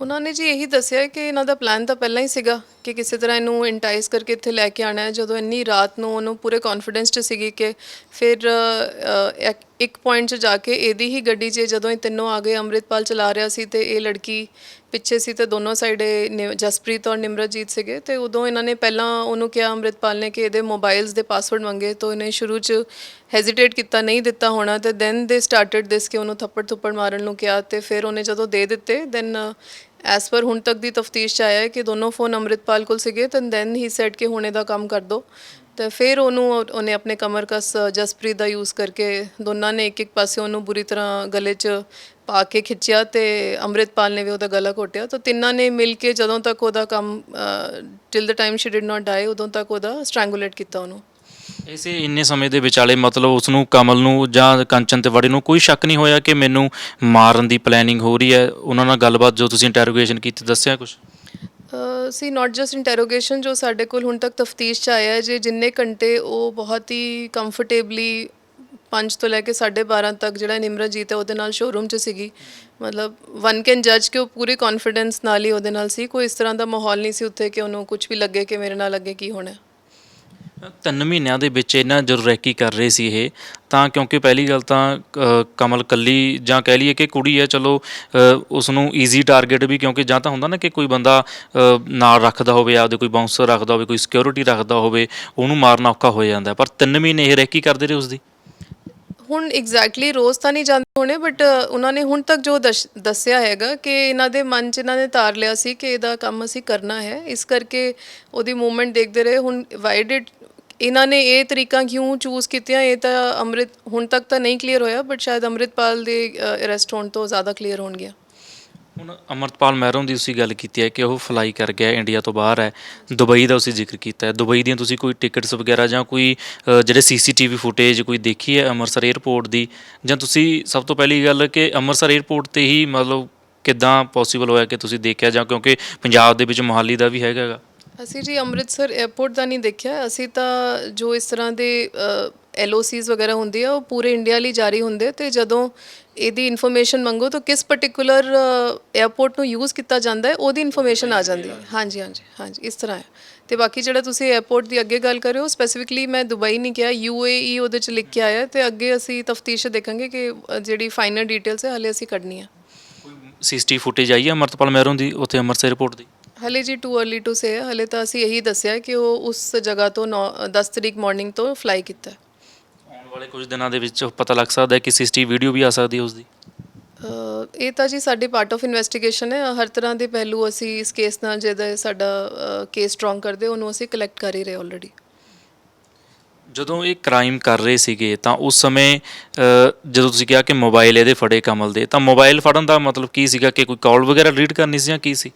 ਉਹਨਾਂ ਨੇ ਜੀ ਇਹੀ ਦੱਸਿਆ ਕਿ ਇਹਨਾਂ ਦਾ ਪਲਾਨ ਤਾਂ ਪਹਿਲਾਂ ਹੀ ਸੀਗਾ। ਕਿ ਕਿਸੇ ਤਰ੍ਹਾਂ ਇਹਨੂੰ ਇੰਟਾਈਸ ਕਰਕੇ ਇੱਥੇ ਲੈ ਕੇ ਆਣਾ ਹੈ। ਜਦੋਂ ਇੰਨੀ ਰਾਤ ਨੂੰ ਉਹਨੂੰ ਪੂਰੇ ਕੌਨਫੀਡੈਂਸ 'ਚ ਸੀਗੀ ਕਿ ਫਿਰ ਅ, ਇੱਕ- ਇੱਕ ਪੁਆਇੰਟ 'ਚ ਜਾ ਕੇ ਇਹਦੀ ਹੀ ਗੱਡੀ 'ਚ ਜਦੋਂ ਇਹ ਤਿੰਨੋਂ ਆ ਗਏ ਅੰਮ੍ਰਿਤਪਾਲ ਚਲਾ ਰਿਹਾ ਸੀ ਤੇ ਇਹ ਲੜਕੀ ਪਿੱਛੇ ਸੀ ਤੇ ਦੋਨੋਂ ਸਾਈਡੇ ਨਿ- ਜਸਪ੍ਰੀਤ ਔਰ ਨਿਮਰਜੀਤ ਸੀਗੇ। ਤੇ ਉਦੋਂ ਇਹਨਾਂ ਨੇ ਪਹਿਲਾਂ ਉਹਨੂੰ ਕਿਹਾ ਅੰਮ੍ਰਿਤਪਾਲ ਨੇ ਕਿ ਇਹਦੇ ਮੋਬਾਈਲਸ ਦੇ ਪਾਸਵਰਡ ਮੰਗੇ ਤਾਂ ਇਹਨੇ ਸ਼ੁਰੂ 'ਚ ਹੈਜ਼ਿਟੇਟ ਕੀਤਾ ਨਹੀਂ ਦਿੱਤਾ ਹੋਣਾ। ਤੇ ਦੈਨ ਦੇ ਸਟਾਰਟਡ ਦਿਸ ਕਿ ਉਹਨੂੰ ਥੱਪੜ ਥੁੱਪੜ ਮਾਰਨ ਨੂੰ ਕਿਹਾ ਤੇ ਫਿਰ ਉਹਨੇ ਜਦੋਂ ਦੇ ਦਿੱਤੇ ਦੈਨ ਐਸ ਪਰ ਹੁਣ ਤੱਕ ਦੀ ਤਫਤੀਸ਼ ਚ ਆਇਆ ਹੈ ਕਿ ਦੋਨੋਂ ਫੋਨ ਅੰਮ੍ਰਿਤਪਾਲ ਕੋਲ ਸੀਗੇ, ਤੇ ਦੈਨ ਹੀ ਸੈਡ ਕਿ ਹੁਣੇ ਦਾ ਕੰਮ ਕਰ ਦੋ। ਤੇ ਫਿਰ ਉਹਨੂੰ, ਉਹਨੇ ਆਪਣੇ ਕਮਰ ਕਸ ਜਸਪ੍ਰੀਤ ਦਾ ਯੂਜ਼ ਕਰਕੇ ਦੋਨਾਂ ਨੇ ਇੱਕ ਇੱਕ ਪਾਸੇ ਉਹਨੂੰ ਬੁਰੀ ਤਰ੍ਹਾਂ ਗਲੇ 'ਚ ਪਾ ਕੇ ਖਿੱਚਿਆ ਤੇ ਅੰਮ੍ਰਿਤਪਾਲ ਨੇ ਵੀ ਉਹਦਾ ਗਲਾ ਘੋਟਿਆ। ਤਾਂ ਤਿੰਨਾਂ ਨੇ ਮਿਲ ਕੇ ਜਦੋਂ ਤੱਕ ਉਹਦਾ ਕੰਮ till the time she did not die ਉਦੋਂ ਤੱਕ ਉਹਦਾ ਸਟ੍ਰੈਂਗੂਲੇਟ ਕੀਤਾ ਉਹਨੂੰ। ਇਸੇ ਇੰਨੇ ਸਮੇਂ ਦੇ ਵਿਚਾਲੇ ਮਤਲਬ ਉਸ ਨੂੰ ਕਮਲ ਨੂੰ ਜਾਂ ਕੰਚਨ ਤਿਵਾੜੀ ਨੂੰ ਕੋਈ ਸ਼ੱਕ ਨਹੀਂ ਹੋਇਆ ਕਿ ਮੈਨੂੰ ਮਾਰਨ ਦੀ ਪਲੈਨਿੰਗ ਹੋ ਰਹੀ ਹੈ? ਉਹਨਾਂ ਨਾਲ ਗੱਲਬਾਤ ਜੋ ਤੁਸੀਂ ਇੰਟਰੋਗੇਸ਼ਨ ਕੀਤੀ, ਦੱਸਿਆ ਕੁਝ ਸੀ ਨਾਟ ਜਸਟ ਇੰਟਰੋਗੇਸ਼ਨ ਜੋ ਸਾਡੇ ਕੋਲ ਹੁਣ ਤੱਕ ਤਫਤੀਸ਼ ਚ ਆਇਆ ਹੈ, ਜੇ ਜਿੰਨੇ ਘੰਟੇ ਉਹ ਬਹੁਤ ਹੀ ਕੰਫਰਟੇਬਲੀ 5 ਤੋਂ ਲੈ ਕੇ 12:30 ਤੱਕ ਜਿਹੜਾ ਨਿਮਰਜੀਤ ਹੈ, ਉਹਦੇ ਨਾਲ ਸ਼ੋਰੂਮ 'ਚ ਸੀਗੀ। ਮਤਲਬ ਵਨ ਕੈਨ ਜੱਜ ਕਿ ਉਹ ਪੂਰੀ ਕੌਨਫੀਡੈਂਸ ਨਾਲ ਹੀ ਉਹਦੇ ਨਾਲ ਸੀ। ਕੋਈ ਇਸ ਤਰ੍ਹਾਂ ਦਾ ਮਾਹੌਲ ਨਹੀਂ ਸੀ ਉੱਥੇ ਕਿ ਉਹਨੂੰ ਕੁਝ ਵੀ ਲੱਗੇ ਕਿ ਮੇਰੇ ਨਾਲ ਅੱਗੇ ਕੀ ਹੋਣਾ ਤਿੰਨ ਮਹੀਨਿਆਂ ਦੇ ਵਿੱਚ ਇਹਨਾਂ ਜਦੋਂ ਰੈਕੀ ਕਰ ਰਹੇ ਸੀ ਇਹ ਤਾਂ ਕਿਉਂਕਿ ਪਹਿਲੀ ਗੱਲ ਤਾਂ ਅ, ਕਮਲ ਕੱਲੀ ਜਾਂ ਕਹਿ ਲਈਏ ਕਿ ਕੁੜੀ ਹੈ ਚਲੋ ਉਸ ਨੂੰ ਈਜ਼ੀ ਟਾਰਗੇਟ ਵੀ ਕਿਉਂਕਿ ਜਾਂ ਤਾਂ ਹੁੰਦਾ ਨਾ ਕਿ ਕੋਈ ਬੰਦਾ ਅ, ਨਾਲ ਰੱਖਦਾ ਹੋਵੇ ਆਪਦੇ ਕੋਈ ਬਾਉਂਸਰ ਰੱਖਦਾ ਹੋਵੇ ਕੋਈ ਸਿਕਿਉਰਿਟੀ ਰੱਖਦਾ ਹੋਵੇ ਉਹਨੂੰ ਮਾਰਨਾ ਔਖਾ ਹੋ ਜਾਂਦਾ ਪਰ ਤਿੰਨ ਮਹੀਨੇ ਇਹ ਰੈਕੀ ਕਰਦੇ ਰਹੇ ਉਸ ਦੀ ਹੁਣ ਐਗਜ਼ੈਕਟਲੀ ਰੋਜ਼ ਤਾਂ ਨਹੀਂ ਜਾਂਦੇ ਹੋਣੇ ਬਟ ਉਹਨਾਂ ਨੇ ਹੁਣ ਤੱਕ ਜੋ ਦਸ- ਦੱਸਿਆ ਹੈਗਾ ਕਿ ਇਹਨਾਂ ਦੇ ਮਨ 'ਚ ਇਹਨਾਂ ਨੇ ਤਾਰ ਲਿਆ ਸੀ ਕਿ ਇਹਦਾ ਕੰਮ ਅਸੀਂ ਕਰਨਾ ਹੈ। ਇਸ ਕਰਕੇ ਉਹਦੀ ਮੂਵਮੈਂਟ ਦੇਖਦੇ ਰਹੇ ਹੁਣ ਵਾਈ ਡਿਡ ਇਹਨਾਂ ਨੇ ਇਹ ਤਰੀਕਾ ਕਿਉਂ ਚੂਜ਼ ਕੀਤੀਆਂ? ਇਹ ਤਾਂ ਅੰਮ੍ਰਿਤ ਹੁਣ ਤੱਕ ਤਾਂ ਨਹੀਂ ਕਲੀਅਰ ਹੋਇਆ ਬਟ ਸ਼ਾਇਦ ਅੰਮ੍ਰਿਤਪਾਲ ਦੇ ਅਰੈਸਟ ਹੋਣ ਤੋਂ ਜ਼ਿਆਦਾ ਕਲੀਅਰ ਹੋਣਗੀਆਂ। ਹੁਣ ਅਮਰਤਪਾਲ ਮਹਿਰੋਂ ਦੀ ਤੁਸੀਂ ਗੱਲ ਕੀਤੀ ਹੈ ਕਿ ਉਹ ਫਲਾਈ ਕਰ ਗਿਆ ਇੰਡੀਆ ਤੋਂ ਬਾਹਰ ਹੈ। ਦੁਬਈ ਦਾ ਤੁਸੀਂ ਜ਼ਿਕਰ ਕੀਤਾ ਹੈ। ਦੁਬਈ ਦੀਆਂ ਤੁਸੀਂ ਕੋਈ ਟਿਕਟਸ ਵਗੈਰਾ ਜਾਂ ਕੋਈ ਅ, ਜਿਹੜੇ ਸੀਸੀਟੀਵੀ ਫੁਟੇਜ ਕੋਈ ਦੇਖੀ ਹੈ ਅੰਮ੍ਰਿਤਸਰ 에ਅਰਪੋਰਟ ਦੀ? ਜਾਂ ਤੁਸੀਂ ਸਭ ਤੋਂ ਪਹਿਲੀ ਗੱਲ ਕਿ ਅੰਮ੍ਰਿਤਸਰ 에ਅਰਪੋਰਟ ਤੇ ਹੀ ਮਤਲਬ ਕਿੱਦਾਂ ਪੋਸੀਬਲ ਹੋਇਆ ਕਿ ਤੁਸੀਂ ਦੇਖਿਆ ਜਾਂ ਕਿਉਂਕਿ ਪੰਜਾਬ ਦੇ ਵਿੱਚ ਮੋਹਾਲੀ ਦਾ ਵੀ ਹੈਗਾ ਗਾ। ਅਸੀਂ ਜੀ ਅੰਮ੍ਰਿਤਸਰ 에어ਪੋਰਟ ਦਾ ਨਹੀਂ ਦੇਖਿਆ। ਅਸੀਂ ਤਾਂ ਜੋ ਇਸ ਤਰ੍ਹਾਂ ਦੇ ਐਲਓਸੀਜ਼ ਵਗੈਰਾ ਹੁੰਦੀ ਆ, ਉਹ ਪੂਰੇ ਇੰਡੀਆ ਲਈ ਜਾਰੀ ਹੁੰਦੇ ਤੇ ਜਦੋਂ ਇਹਦੀ ਇਨਫੋਰਮੇਸ਼ਨ ਮੰਗੋ ਤਾਂ ਕਿਸ ਪਾਰਟਿਕੂਲਰ 에어ਪੋਰਟ ਨੂੰ ਯੂਜ਼ ਕੀਤਾ ਜਾਂਦਾ ਹੈ, ਉਹਦੀ ਇਨਫੋਰਮੇਸ਼ਨ ਆ ਜਾਂਦੀ ਹੈ। ਹਾਂਜੀ ਹਾਂਜੀ ਹਾਂਜੀ, ਇਸ ਤਰ੍ਹਾਂ ਹੈ। ਤੇ ਬਾਕੀ ਜਿਹੜਾ ਤੁਸੀਂ 에어ਪੋਰਟ ਦੀ ਅੱਗੇ ਗੱਲ ਕਰਿਓ ਸਪੈਸੀਫਿਕਲੀ ਮੈਂ ਦੁਬਈ ਨਹੀਂ ਕਿਹਾ ਯੂਏਈ ਉਹਦੇ ਚ ਲਿਖ ਕੇ ਆਇਆ ਤੇ ਅੱਗੇ ਅਸੀਂ ਤਫਤੀਸ਼ ਦੇਖਾਂਗੇ ਕਿ ਜਿਹੜੀ ਫਾਈਨਲ ਡਿਟੇਲਸ ਹੈ, ਹਲੇ ਅਸੀਂ ਕੱਢਣੀ ਹੈ ਆ ਸੀਸੀਟੀ ਫੁਟੇਜ ਆਈ ਹੈ ਅਮਰਤਪਾਲ ਮਹਿਰੋਂ ਦੀ, ਉੱਥੇ ਅੰਮ੍ਰਿਤਸਰ 에어ਪੋਰਟ ਦੀ? ਹਲੇ ਜੀ ਟੂ अर्ਲੀ ਟੂ ਸੇ ਹਲੇ ਤਾਂ ਅਸੀਂ ਇਹੀ ਦੱਸਿਆ ਕਿ ਉਹ ਉਸ ਜਗ੍ਹਾ ਤੋਂ 10 ਤਰੀਕ ਮਾਰਨਿੰਗ ਤੋਂ ਫਲਾਈ ਕੀਤਾ। ਆਉਣ ਵਾਲੇ ਕੁਝ ਦਿਨਾਂ ਦੇ ਵਿੱਚ ਪਤਾ ਲੱਗ ਸਕਦਾ ਹੈ ਕਿ ਸੀਸੀਟੀਵੀ ਵੀਡੀਓ ਵੀ ਆ ਸਕਦੀ ਹੈ ਉਸ ਦੀ ਇਹ ਤਾਂ ਜੀ ਸਾਡੇ ਪਾਰਟ ਆਫ ਇਨਵੈਸਟੀਗੇਸ਼ਨ ਹੈ। ਹਰ ਤਰ੍ਹਾਂ ਦੇ ਪਹਿਲੂ ਅਸੀਂ ਇਸ ਕੇਸ ਨਾਲ ਜਿਹਦਾ ਸਾਡਾ ਕੇਸ ਸਟਰੋਂਗ ਕਰਦੇ ਉਹਨੂੰ ਅਸੀਂ ਕਲੈਕਟ ਕਰ ਹੀ ਰਹੇ ਆਲਰੇਡੀ ਜਦੋਂ ਇਹ ਕ੍ਰਾਈਮ ਕਰ ਰਹੇ ਸੀਗੇ ਤਾਂ ਉਸ ਸਮੇਂ ਜਦੋਂ ਤੁਸੀਂ ਕਿਹਾ ਕਿ ਮੋਬਾਈਲ ਇਹਦੇ ਫੜੇ ਕਮਲ ਦੇ ਤਾਂ ਮੋਬਾਈਲ ਫੜਨ ਦਾ ਮਤਲਬ ਕੀ ਸੀਗਾ? ਕਿ ਕੋਈ ਕਾਲ ਵਗੈਰਾ ਰੀਡ ਕਰਨੀ ਸੀ ਜਾਂ ਕੀ ਸੀ?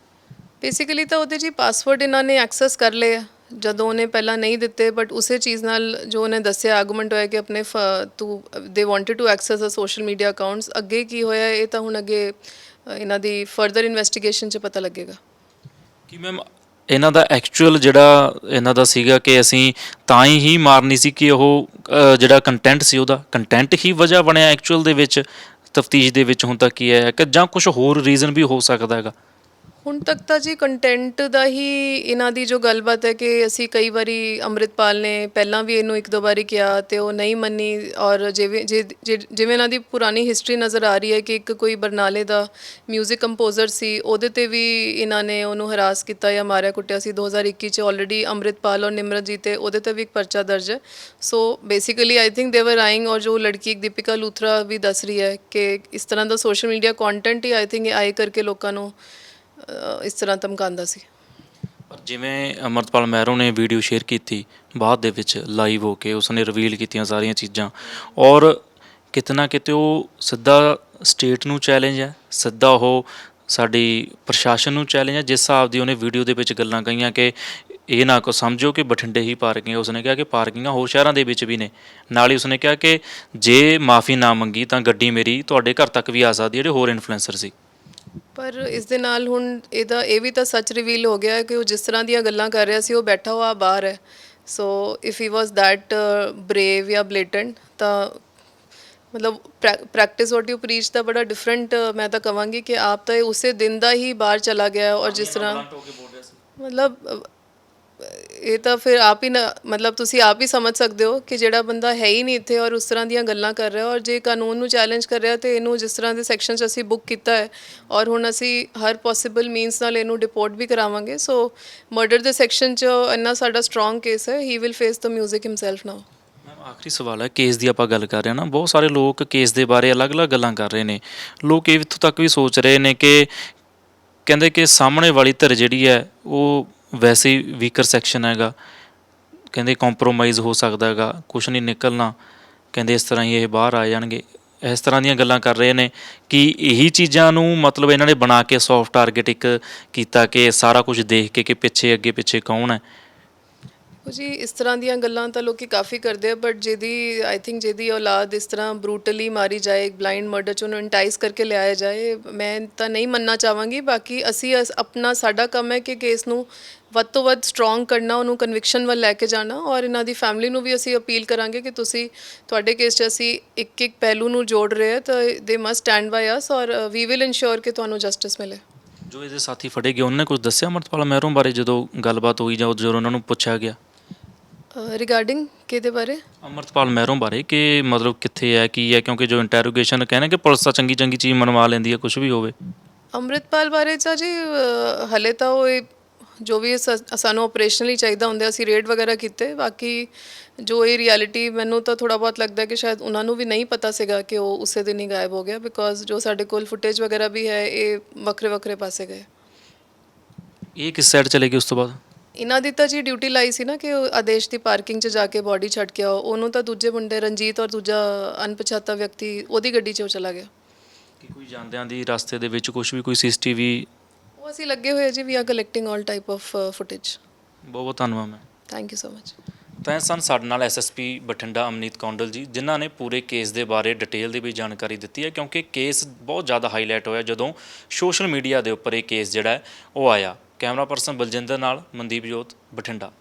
ਬੇਸਿਕਲੀ ਤਾਂ ਉਹਦੇ ਜੀ ਪਾਸਵਰਡ ਇਹਨਾਂ ਨੇ ਐਕਸੈਸ ਕਰ ਲਏ ਆ। ਜਦੋਂ ਉਹਨੇ ਪਹਿਲਾਂ ਨਹੀਂ ਦਿੱਤੇ ਬਟ ਉਸੇ ਚੀਜ਼ ਨਾਲ ਜੋ ਉਹਨੇ ਦੱਸਿਆ ਆਰਗੂਮੈਂਟ ਹੋਇਆ ਕਿ ਆਪਣੇ ਫ- ਤੂੰ ਦੇ wanted to access a social media accounts ਅੱਗੇ ਕੀ ਹੋਇਆ, ਇਹ ਤਾਂ ਹੁਣ ਅੱਗੇ ਇਹਨਾਂ ਦੀ ਫਰਦਰ ਇਨਵੈਸਟੀਗੇਸ਼ਨ 'ਚ ਪਤਾ ਲੱਗੇਗਾ। ਕਿ ਮੈਮ ਇਹਨਾਂ ਦਾ ਐਕਚੁਅਲ ਜਿਹੜਾ ਇਹਨਾਂ ਦਾ ਸੀਗਾ ਕਿ ਅਸੀਂ ਤਾਂ ਹੀ ਮਾਰਨੀ ਸੀ ਕਿ ਉਹ ਜਿਹੜਾ ਕੰਟੈਂਟ ਸੀ ਉਹਦਾ। ਕੰਟੈਂਟ ਹੀ ਵਜ੍ਹਾ ਬਣਿਆ ਐਕਚੁਅਲ ਦੇ ਵਿੱਚ, ਤਫਤੀਸ਼ ਦੇ ਵਿੱਚ ਹੁਣ ਤੱਕ ਕੀ ਹੈ ਕਿ ਜਾਂ ਕੁਝ ਹੋਰ ਰੀਜ਼ਨ ਵੀ ਹੋ ਸਕਦਾ ਹੈਗਾ। ਹੁਣ ਤੱਕ ਤਾਂ ਜੀ ਕੰਟੈਂਟ ਦਾ ਹੀ ਇਹਨਾਂ ਦੀ ਜੋ ਗੱਲਬਾਤ ਹੈ ਕਿ ਅਸੀਂ ਕਈ ਵਾਰੀ ਅੰਮ੍ਰਿਤਪਾਲ ਨੇ ਪਹਿਲਾਂ ਵੀ ਇਹਨੂੰ ਇੱਕ ਦੋ ਵਾਰੀ ਕਿਹਾ ਤੇ ਉਹ ਨਹੀਂ ਮੰਨੀ ਔਰ ਜਿਵੇਂ ਜੇ- ਜੇ- ਜਿਵੇਂ ਇਹਨਾਂ ਦੀ ਪੁਰਾਣੀ ਹਿਸਟਰੀ ਨਜ਼ਰ ਆ ਰਹੀ ਹੈ ਕਿ ਇੱਕ ਕੋਈ ਬਰਨਾਲੇ ਦਾ 뮤직 ਕੰਪੋਜ਼ਰ ਸੀ, ਉਹਦੇ ਤੇ ਵੀ ਇਹਨਾਂ ਨੇ ਉਹਨੂੰ ਹਰਾਸ ਕੀਤਾ ਜਾਂ ਮਾਰਿਆ ਕੁੱਟਿਆ ਸੀ। 2021 ਚ ਆਲਰੇਡੀ ਅੰਮ੍ਰਿਤਪਾਲ ਔਰ ਨਿਮਰਤ ਤੇ ਉਹਦੇ ਤੇ ਵੀ ਇੱਕ ਪਰਚਾ ਦਰਜ ਹੈ। ਸੋ ਬੇਸਿਕਲੀ ਆਈ ਥਿੰਕ ਦੇ ਵਰ ਆਈਂਗ ਔਰ ਜੋ ਲੜਕੀ ਇੱਕ ਦੀਪਿਕਾ ਲੂਥਰਾ ਵੀ ਦੱਸ ਰਹੀ ਹੈ ਕਿ ਇਸ ਤਰ੍ਹਾਂ ਦਾ ਸੋਸ਼ਲ ਮੀਡੀਆ ਕੰਟੈਂਟ ਹੀ ਆਈ ਥਿੰਕ ਆਏ ਕਰਕੇ ਲੋਕਾਂ ਨੂੰ ਅ, ਇਸ ਤਰ੍ਹਾਂ ਧਮਕਾਉਂਦਾ ਸੀ। ਪਰ ਜਿਵੇਂ ਅਮਰਤਪਾਲ ਮਹਿਰੋ ਨੇ ਵੀਡੀਓ ਸ਼ੇਅਰ ਕੀਤੀ ਬਾਅਦ ਦੇ ਵਿੱਚ ਲਾਈਵ ਹੋ ਕੇ ਉਸਨੇ ਰਿਵੀਲ ਕੀਤੀਆਂ ਸਾਰੀਆਂ ਚੀਜ਼ਾਂ। ਔਰ ਕਿਤੇ ਨਾ ਕਿਤੇ ਉਹ ਸਿੱਧਾ ਸਟੇਟ ਨੂੰ ਚੈਲੰਜ ਹੈ ਸਿੱਧਾ ਉਹ ਸਾਡੀ ਪ੍ਰਸ਼ਾਸਨ ਨੂੰ ਚੈਲੰਜ ਹੈ ਜਿਸ ਹਿਸਾਬ ਦੀ ਉਹਨੇ ਵੀਡੀਓ ਦੇ ਵਿੱਚ ਗੱਲਾਂ ਕਹੀਆਂ ਕਿ ਇਹ ਨਾ ਕੋ ਸਮਝੋ ਕਿ ਬਠਿੰਡੇ ਹੀ ਪਾਰਕਿੰਗ ਹੈ ਉਸਨੇ ਕਿਹਾ ਕਿ ਪਾਰਕਿੰਗਾਂ ਹੋਰ ਸ਼ਹਿਰਾਂ ਦੇ ਵਿੱਚ ਵੀ ਨੇ। ਨਾਲ ਹੀ ਉਸਨੇ ਕਿਹਾ ਕਿ ਜੇ ਮਾਫੀ ਨਾ ਮੰਗੀ ਤਾਂ ਗੱਡੀ ਮੇਰੀ ਤੁਹਾਡੇ ਘਰ ਤੱਕ ਵੀ ਆ ਸਕਦੀ ਹੈ ਜਿਹੜੇ ਹੋਰ ਇਨਫਲੂਐਂਸਰ ਸੀ। ਪਰ ਇਸ ਦੇ ਨਾਲ ਹੁਣ ਇਹਦਾ ਇਹ ਵੀ ਤਾਂ ਸੱਚ ਰਿਵੀਲ ਹੋ ਗਿਆ ਕਿ ਉਹ ਜਿਸ ਤਰ੍ਹਾਂ ਦੀਆਂ ਗੱਲਾਂ ਕਰ ਰਿਹਾ ਸੀ ਉਹ ਬੈਠਾ ਹੋਇਆ ਬਾਹਰ ਹੈ। So if he was that brave ਜਾਂ ਬਲੇਟੈਂਟ ਤਾਂ ਮਤਲਬ ਪ੍ਰੈਕਟਿਸ ਵਾਟ ਯੂ ਪ੍ਰੀਚ ਦਾ ਬੜਾ ਡਿਫਰੈਂਟ ਮੈਂ ਤਾਂ ਕਵਾਂਗੀ ਕਿ ਆਪ ਤਾਂ ਉਸੇ ਦਿਨ ਦਾ ਹੀ ਬਾਹਰ ਚਲਾ ਗਿਆ ਔਰ ਜਿਸ ਤਰ੍ਹਾਂ ਮਤਲਬ ਇਹ ਤਾਂ ਫਿਰ ਆਪ ਹੀ ਨਾ, ਮਤਲਬ ਤੁਸੀਂ ਆਪ ਹੀ ਸਮਝ ਸਕਦੇ ਹੋ ਕਿ ਜਿਹੜਾ ਬੰਦਾ ਹੈ ਹੀ ਨਹੀਂ ਇੱਥੇ ਔਰ ਉਸ ਤਰ੍ਹਾਂ ਦੀਆਂ ਗੱਲਾਂ ਕਰ ਰਿਹਾ ਔਰ ਜੇ ਕਾਨੂੰਨ ਨੂੰ ਚੈਲੰਜ ਕਰ ਰਿਹਾ ਤੇ ਇਹਨੂੰ ਜਿਸ ਤਰ੍ਹਾਂ ਦੇ ਸੈਕਸ਼ਨ 'ਚ ਅਸੀਂ ਬੁੱਕ ਕੀਤਾ ਹੈ ਔਰ ਹੁਣ ਅਸੀਂ ਹਰ ਪੋਸੀਬਲ ਮੀਨਸ ਨਾਲ ਇਹਨੂੰ ਡਿਪੋਰਟ ਵੀ ਕਰਾਵਾਂਗੇ ਸੋ ਮਰਡਰ ਦੇ ਸੈਕਸ਼ਨ 'ਚ ਇੰਨਾ ਸਾਡਾ ਸਟਰੋਂਗ ਕੇਸ ਹੈ he will face the music himself now ma'am ਆਖਰੀ ਸਵਾਲ ਹੈ ਕੇਸ ਦੀ ਆਪਾਂ ਗੱਲ ਕਰ ਰਹੇ ਹਾਂ ਨਾ, ਬਹੁਤ ਸਾਰੇ ਲੋਕ ਕੇਸ ਦੇ ਬਾਰੇ ਅਲੱਗ-ਅਲੱਗ ਗੱਲਾਂ ਕਰ ਰਹੇ ਨੇ। ਲੋਕ ਇਹ ਇੱਥੋਂ ਤੱਕ ਵੀ ਸੋਚ ਰਹੇ ਨੇ ਕਿ ਕਹਿੰਦੇ ਕਿ ਸਾਹਮਣੇ ਵਾਲੀ ਧਿਰ ਜਿਹੜੀ ਹੈ, ਉਹ ਵੈਸੇ ਹੀ ਵੀਕਰ ਸੈਕਸ਼ਨ ਹੈਗਾ। ਕਹਿੰਦੇ ਕੰਪਰੋਮਾਈਜ਼ ਹੋ ਸਕਦਾ ਹੈਗਾ ਕੁਝ ਨਹੀਂ ਨਿਕਲਣਾ। ਕਹਿੰਦੇ ਇਸ ਤਰ੍ਹਾਂ ਹੀ ਇਹ ਬਾਹਰ ਆ ਜਾਣਗੇ। ਇਸ ਤਰ੍ਹਾਂ ਦੀਆਂ ਗੱਲਾਂ ਕਰ ਰਹੇ ਨੇ ਕਿ ਇਹੀ ਚੀਜ਼ਾਂ ਨੂੰ ਮਤਲਬ ਇਹਨਾਂ ਨੇ ਬਣਾ ਕੇ ਸੌਫਟ ਟਾਰਗੇਟ ਇੱਕ ਕੀਤਾ ਕਿ ਸਾਰਾ ਕੁਝ ਦੇਖ ਕੇ ਕਿ ਪਿੱਛੇ ਅੱਗੇ ਪਿੱਛੇ ਕੌਣ ਹੈ। ਜੀ, ਇਸ ਤਰ੍ਹਾਂ ਦੀਆਂ ਗੱਲਾਂ ਤਾਂ ਲੋਕੀ ਕਾਫੀ ਕਰਦੇ ਆ ਬਟ ਜਿਹਦੀ ਆਈ ਥਿੰਕ ਜਿਹਦੀ ਔਲਾਦ ਇਸ ਤਰ੍ਹਾਂ ਬਰੂਟਲੀ ਮਾਰੀ ਜਾਏ ਇੱਕ ਬਲਾਈਂਡ ਮਰਡਰ ਚ ਉਹਨੂੰ ਇੰਟਾਈਸ ਕਰਕੇ ਲਿਆਇਆ ਜਾਏ, ਮੈਂ ਤਾਂ ਨਹੀਂ ਮੰਨਣਾ ਚਾਹਾਂਗੀ। ਬਾਕੀ ਅਸੀਂ, ਆਪਣਾ ਸਾਡਾ ਕੰਮ ਹੈ ਕਿ ਕੇਸ ਨੂੰ ਵੱਧ ਤੋਂ ਵੱਧ ਸਟਰੋਂਗ ਕਰਨਾ ਉਹਨੂੰ ਕਨਵਿਕਸ਼ਨ ਵੱਲ ਲੈ ਕੇ ਜਾਣਾ ਔਰ ਇਹਨਾਂ ਦੀ ਫੈਮਿਲੀ ਨੂੰ ਵੀ ਅਸੀਂ ਅਪੀਲ ਕਰਾਂਗੇ ਕਿ ਤੁਸੀਂ ਤੁਹਾਡੇ ਕੇਸ 'ਚ ਅਸੀਂ ਇੱਕ ਇੱਕ ਪਹਿਲੂ ਨੂੰ ਜੋੜ ਰਹੇ ਹਾਂ ਤਾਂ ਦੇ ਮਸਟ ਸਟੈਂਡ ਬਾਈ ਅਸ ਔਰ ਵੀ ਵਿਲ ਇਨਸ਼ੋਰ ਕਿ ਤੁਹਾਨੂੰ ਜਸਟਿਸ ਮਿਲੇ। ਜੋ ਇਹਦੇ ਸਾਥੀ ਫੜੇ ਗਏ ਉਹਨਾਂ ਨੇ ਕੁਝ ਦੱਸਿਆ ਅਮਰਤਪਾਲ ਮਹਿਰੋਂ ਬਾਰੇ ਜਦੋਂ ਗੱਲਬਾਤ ਹੋਈ ਜਾਂ ਜਦੋਂ ਉਹਨਾਂ ਨੂੰ ਪੁੱਛਿਆ ਗਿਆ? ਰਿਗਾਰਡਿੰਗ ਕਿਹਦੇ ਬਾਰੇ? ਅਮਰਤਪਾਲ ਮਹਿਰੋਂ ਬਾਰੇ ਕਿ ਮਤਲਬ ਕਿੱਥੇ ਹੈ ਕੀ ਹੈ ਕਿਉਂਕਿ ਜੋ ਇੰਟਰੋਗੇਸ਼ਨ ਕਹਿੰਦੇ ਕਿ ਪੁਲਿਸ ਤਾਂ ਚੰਗੀ ਚੰਗੀ ਚੀਜ਼ ਮਨਵਾ ਲੈਂਦੀ ਹੈ ਕੁਝ ਵੀ ਹੋਵੇ। ਅੰਮ੍ਰਿਤਪਾਲ ਬਾਰੇ ਤਾਂ ਜੀ ਹਲੇ ਤਾਂ ਉਹ ਜੋ ਵੀ ਸ- ਸਾਨੂੰ ਆਪਰੇਸ਼ਨਲੀ ਚਾਹੀਦਾ ਹੁੰਦਾ ਅਸੀਂ ਰੇਡ ਵਗੈਰਾ ਕੀਤੇ। ਬਾਕੀ ਜੋ ਇਹ ਰਿਐਲਿਟੀ ਮੈਨੂੰ ਤਾਂ ਥੋੜਾ ਬਹੁਤ ਲੱਗਦਾ ਕਿ ਸ਼ਾਇਦ ਉਹਨਾਂ ਨੂੰ ਵੀ ਨਹੀਂ ਪਤਾ ਸੀਗਾ ਕਿ ਉਹ ਉਸੇ ਦਿਨ ਹੀ ਗਾਇਬ ਹੋ ਗਿਆ ਬਿਕੋਜ਼ ਜੋ ਸਾਡੇ ਕੋਲ ਫੁਟੇਜ ਵਗੈਰਾ ਵੀ ਹੈ ਇਹ ਵੱਖਰੇ ਵੱਖਰੇ ਪਾਸੇ ਗਏ। ਇਹ ਕਿਸ ਸਾਈਡ ਚਲੇ ਗਈ ਉਸ ਤੋਂ ਬਾਅਦ? ਇਹਨਾਂ ਦੀ ਤਾਂ ਜੀ ਡਿਊਟੀ ਲਾਈ ਸੀ ਨਾ ਕਿ ਉਹ ਆਦੇਸ਼ ਦੀ ਪਾਰਕਿੰਗ 'ਚ ਜਾ ਕੇ ਬਾਡੀ ਛੱਡ ਕੇ ਆਓ। ਉਹਨੂੰ ਤਾਂ ਦੂਜੇ ਮੁੰਡੇ ਰਣਜੀਤ ਔਰ ਦੂਜਾ ਅਣਪਛਾਤਾ ਵਿਅਕਤੀ ਉਹਦੀ ਗੱਡੀ 'ਚ ਉਹ ਚਲਾ ਗਿਆ। ਕਿ ਕੋਈ ਜਾਂਦਿਆਂ ਦੀ ਰਸਤੇ ਦੇ ਵਿੱਚ ਕੁਝ ਵੀ ਕੋਈ ਸੀਸੀਟੀਵੀ ਉਹ ਅਸੀਂ ਲੱਗੇ ਹੋਏ ਜੀ we are collecting all type of footage ਬਹੁਤ ਬਹੁਤ ਧੰਨਵਾਦ ਮੈਂ ਥੈਂਕ ਯੂ ਸੋ ਮਚ ਤਾਂ ਸਨ ਸਾਡੇ ਨਾਲ ਐਸਐਸਪੀ ਬਠਿੰਡਾ ਅਮਨੀਤ ਕੌਂਡਲ ਜੀ ਜਿਨ੍ਹਾਂ ਨੇ ਪੂਰੇ ਕੇਸ ਦੇ ਬਾਰੇ ਡਿਟੇਲ ਦੇ ਵਿੱਚ ਜਾਣਕਾਰੀ ਦਿੱਤੀ ਹੈ ਕਿਉਂਕਿ ਕੇਸ ਬਹੁਤ ਜ਼ਿਆਦਾ ਹਾਈਲਾਈਟ ਹੋਇਆ ਜਦੋਂ ਸੋਸ਼ਲ ਮੀਡੀਆ ਦੇ ਉੱਪਰ ਇਹ ਕੇਸ ਜਿਹੜਾ ਉਹ ਆਇਆ। ਕੈਮਰਾ ਪਰਸਨ ਬਲਜਿੰਦਰ ਨਾਲ ਮਨਦੀਪ ਜੋਤ ਬਠਿੰਡਾ।